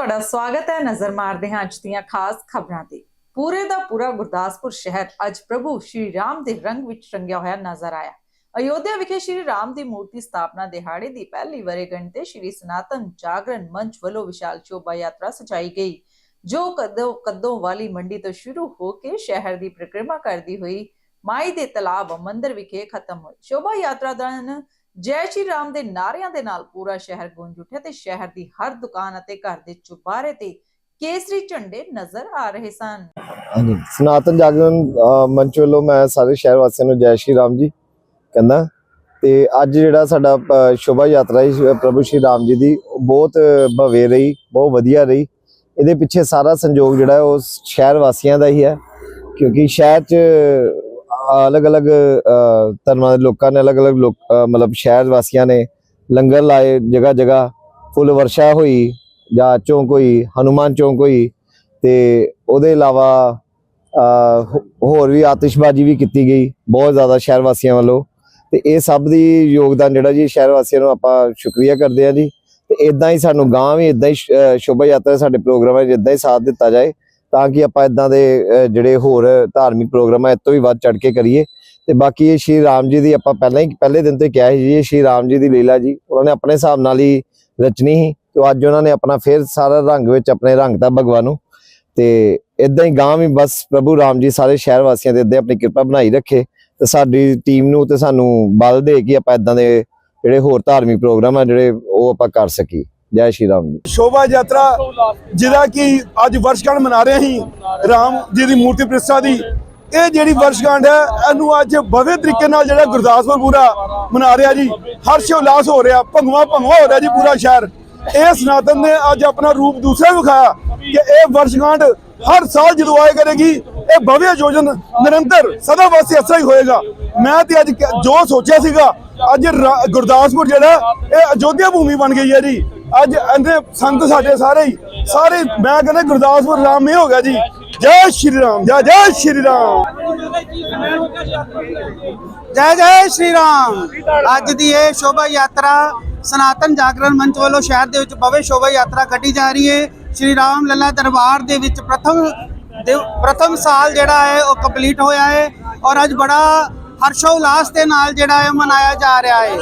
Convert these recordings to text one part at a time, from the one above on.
ਤੁਹਾਡਾ ਸਵਾਗਤ ਹੈ ਨਜ਼ਰ ਮਾਰਦੇ ਹਾਂ ਅੱਜ ਦੀਆਂ ਖਾਸ ਖਬਰਾਂ ਤੇ। ਪੂਰੇ ਦਾ ਪੂਰਾ ਗੁਰਦਾਸਪੁਰ ਸ਼ਹਿਰ ਅੱਜ ਪ੍ਰਭੂ ਸ਼੍ਰੀ ਰਾਮ ਦੇ ਰੰਗ ਵਿੱਚ ਰੰਗਿਆ ਹੋਇਆ ਨਜ਼ਰ ਆਇਆ। ਅਯੋਧਿਆ ਵਿਖੇ ਸ਼੍ਰੀ ਰਾਮ ਦੀ ਮੂਰਤੀ ਸਥਾਪਨਾ ਦਿਹਾੜੇ ਦੀ ਪਹਿਲੀ ਵਰੇਗੰਢ ਤੇ ਸ਼੍ਰੀ ਸਨਾਤਨ ਜਾਗਰਣ ਮੰਚ ਵੱਲੋਂ ਵਿਸ਼ਾਲ ਸ਼ੋਭਾ ਯਾਤਰਾ ਸਜਾਈ ਗਈ, ਜੋ ਕਦੋਂ ਕਦੋਂ ਵਾਲੀ ਮੰਡੀ ਤੋਂ ਸ਼ੁਰੂ ਹੋ ਕੇ ਸ਼ਹਿਰ ਦੀ ਪ੍ਰਕਿਰਮਾ ਕਰਦੀ ਹੋਈ ਮਾਈ ਦੇ ਤਲਾਬ ਮੰਦਿਰ ਵਿਖੇ ਖਤਮ ਹੋਈ। ਸ਼ੋਭਾ ਯਾਤਰਾ ਦੌਰਾਨ ਜੈ ਸ਼੍ਰੀ ਰਾਮ ਦੇ ਨਾਰਿਆਂ ਦੇ ਨਾਲ ਪੂਰਾ ਸ਼ਹਿਰ ਗੂੰਜ ਉੱਠਿਆ ਤੇ ਸ਼ਹਿਰ ਦੀ ਹਰ ਦੁਕਾਨ ਅਤੇ ਘਰ ਦੇ ਚੁਬਾਰੇ ਤੇ ਕੇਸਰੀ ਝੰਡੇ ਨਜ਼ਰ ਆ ਰਹੇ ਸਨ। ਹਾਂਜੀ। ਸਨਾਤਨ ਜਾਗਰਣ ਮੰਚ ਵੱਲੋਂ ਮੈਂ ਸਾਰੇ ਸ਼ਹਿਰ ਵਾਸੀਆਂ ਨੂੰ ਜੈ ਸ਼੍ਰੀ ਰਾਮ ਜੀ ਕਹਿੰਦਾ। ਤੇ ਅੱਜ ਜਿਹੜਾ ਸਾਡਾ ਸ਼ੋਭਾ ਯਾਤਰਾ ਸੀ ਪ੍ਰਭੂ ਸ਼੍ਰੀ ਰਾਮ ਜੀ ਦੀ ਬਹੁਤ ਭਵੇ ਰਹੀ, ਬਹੁਤ ਵਧੀਆ ਰਹੀ। ਇਹਦੇ ਪਿੱਛੇ ਸਾਰਾ ਸੰਯੋਗ ਜਿਹੜਾ ਉਹ ਸ਼ਹਿਰ ਵਾਸੀਆਂ ਦਾ ਹੀ ਹੈ। ਕਿਉਂਕਿ ਸ਼ਹਿਰ 'ਚ ਅਲੱਗ-ਅਲੱਗ ਅਹ, ਧਰਮਾਂ ਦੇ ਲੋਕਾਂ ਨੇ ਅਲੱਗ-ਅਲੱਗ ਲੋਕ ਮਤਲਬ ਸ਼ਹਿਰ ਵਾਸੀਆਂ ਨੇ ਲੰਗਰ ਲਾਏ ਜਗ੍ਹਾ ਜਗ੍ਹਾ ਫੁੱਲ ਵਰਸ਼ਾ ਹੋਈ ਜਾਂ ਚੌਂਕ ਹੋਈ ਹਨੂਮਾਨ ਚੌਂਕ ਹੋਈ ਤੇ ਉਹਦੇ ਇਲਾਵਾ ਅਹ, ਹੋਰ ਵੀ ਆਤਿਸ਼ਬਾਜ਼ੀ ਵੀ ਕੀਤੀ ਗਈ ਬਹੁਤ ਜ਼ਿਆਦਾ ਸ਼ਹਿਰ ਵਾਸੀਆਂ ਵੱਲੋਂ ਤੇ ਇਹ ਸਭ ਦੀ ਯੋਗਦਾਨ ਜਿਹੜਾ ਜੀ ਸ਼ਹਿਰ ਵਾਸੀਆਂ ਨੂੰ ਆਪਾਂ ਸ਼ੁਕਰੀਆ ਕਰਦੇ ਹਾਂ ਜੀ ਤੇ ਇਦਾਂ ਹੀ ਸਾਨੂੰ ਗਾਂ ਵੀ ਇਦਾਂ ਹੀ ਸ਼ੋਭਾ ਯਾਤਰਾ ਸਾਡੇ ਪ੍ਰੋਗਰਾਮਾਂ 'ਚ ਇਦਾਂ ਹੀ ਸਾਥ ਦਿੱਤਾ ਜਾਏ ਤਾਂ ਕਿ ਆਪਾਂ ਇਦਾਂ ਦੇ ਜਿਹੜੇ ਹੋਰ ਧਾਰਮਿਕ ਪ੍ਰੋਗਰਾਮ ਹੈ ਤੋਂ ਵੀ ਵੱਧ ਚੜ ਕੇ ਕਰੀਏ। ਤੇ ਬਾਕੀ ਇਹ ਸ਼੍ਰੀ ਰਾਮ ਜੀ ਦੀ ਆਪਾਂ ਪਹਿਲਾਂ ਹੀ, ਪਹਿਲੇ ਦਿਨ ਤੋਂ ਹੀ ਕਿਹਾ ਸੀ ਜੀ, ਇਹ ਸ਼੍ਰੀ ਰਾਮ ਜੀ ਦੀ ਲੀਲਾ ਜੀ, ਉਹਨਾਂ ਨੇ ਆਪਣੇ ਹਿਸਾਬ ਨਾਲ ਹੀ ਰਚਨੀ ਸੀ। ਤੇ ਅੱਜ ਉਹਨਾਂ ਨੇ ਆਪਣਾ ਫੇਰ ਸਾਰਾ ਰੰਗ ਵਿੱਚ ਆਪਣੇ ਰੰਗ ਰੰਗਤਾ ਭਗਵਾਨ ਨੂੰ। ਤੇ ਇਦਾਂ ਹੀ ਗਾਂ ਵੀ ਬਸ ਪ੍ਰਭੂ ਰਾਮ ਜੀ ਸਾਰੇ ਸ਼ਹਿਰ ਵਾਸੀਆਂ ਦੇ ਅੱਦੇ ਆਪਣੀ ਕਿਰਪਾ ਬਣਾਈ ਰੱਖੇ। ਤੇ ਸਾਡੀ ਟੀਮ ਨੂੰ ਤੇ ਸਾਨੂੰ ਬਲ ਦੇ ਕਿ ਆਪਾਂ ਇਦਾਂ ਦੇ ਜਿਹੜੇ ਹੋਰ ਧਾਰਮਿਕ ਪ੍ਰੋਗਰਾਮ ਆ, ਜਿਹੜੇ ਉਹ ਆਪਾਂ ਕਰ ਸਕੀ ਜੈ ਸ਼੍ਰੀ ਰਾਮ ਜੀ। ਸ਼ੋਭਾ ਯਾਤਰਾ, ਜਿਹੜਾ ਕਿ ਅੱਜ ਵਰਸ਼ਗੰਢ ਮਨਾ ਰਹੇ ਹਾਂ ਰਾਮ ਜੀ ਦੀ ਮੂਰਤੀ ਪ੍ਰਤਿਸ਼ਠਾ ਦੀ, ਇਹ ਜਿਹੜੀ ਵਰਸ਼ਗੰਢ ਹੈ, ਇਹਨੂੰ ਅੱਜ ਭਵਯ ਤਰੀਕੇ ਨਾਲ ਜਿਹੜਾ ਗੁਰਦਾਸਪੁਰ ਪੂਰਾ ਮਨਾ ਰਿਹਾ ਜੀ, ਹਰਸ਼ ਉਲਾਸ ਹੋ ਰਿਹਾ, ਭੰਗਵਾ ਭੰਗਵਾ ਹੋ ਰਿਹਾ ਜੀ ਪੂਰਾ ਸ਼ਹਿਰ। ਇਹ ਸਨਾਤਨ ਨੇ ਅੱਜ ਆਪਣਾ ਰੂਪ ਦੂਸਰਾ ਵਿਖਾਇਆ ਕਿ ਇਹ ਵਰਸ਼ਗੰਢ ਹਰ ਸਾਲ ਜਦੋਂ ਆਏ ਕਰੇਗੀ, ਇਹ ਭਵਯ ਯੋਜਨ ਨਿਰੰਤਰ, ਸਦਾ ਵਾਸਤੇ ਅਸਰ ਹੀ ਹੋਏਗਾ। ਮੈਂ ਤੇ ਅੱਜ ਜੋ ਸੋਚਿਆ ਸੀਗਾ, ਅੱਜ ਗੁਰਦਾਸਪੁਰ ਜਿਹੜਾ, ਇਹ ਅਯੋਧਿਆ ਭੂਮੀ ਬਣ ਗਈ ਹੈ ਜੀ। ਅੱਜ ਇਹਦੇ ਸੰਤ ਸਾਡੇ ਸਾਰੇ ਹੀ, ਸਾਰੇ ਮੈਂ ਕਹਿੰਦਾ ਗੁਰਦਾਸਪੁਰ ਰਾਮ ਹੀ ਹੋ ਗਿਆ ਜੀ। ਜੈ ਸ਼੍ਰੀ ਰਾਮ, ਜੈ ਜੈ ਸ਼੍ਰੀ ਰਾਮ। ਜੈ ਜੈ ਸ਼੍ਰੀ ਰਾਮ। ਅੱਜ ਦੀ ਇਹ ਸ਼ੋਭਾ ਯਾਤਰਾ ਸਨਾਤਨ ਜਾਗਰਣ ਮੰਚ ਵੱਲੋਂ ਸ਼ਹਿਰ ਦੇ ਵਿੱਚ ਭਵੇ ਸ਼ੋਭਾ ਯਾਤਰਾ ਕੱਢੀ ਜਾ ਰਹੀ ਹੈ। ਸ਼੍ਰੀ ਰਾਮ ਲੱਲਾ ਦਰਬਾਰ ਦੇ ਵਿੱਚ ਪ੍ਰਥਮ ਪ੍ਰਥਮ ਸਾਲ ਜਿਹੜਾ ਹੈ, ਉਹ ਕੰਪਲੀਟ ਹੋਇਆ ਹੈ। ਔਰ ਅੱਜ ਬੜਾ ਹਰਸ਼ੋ ਉਲਾਸ ਦੇ ਨਾਲ ਜਿਹੜਾ ਹੈ ਮਨਾਇਆ ਜਾ ਰਿਹਾ ਹੈ।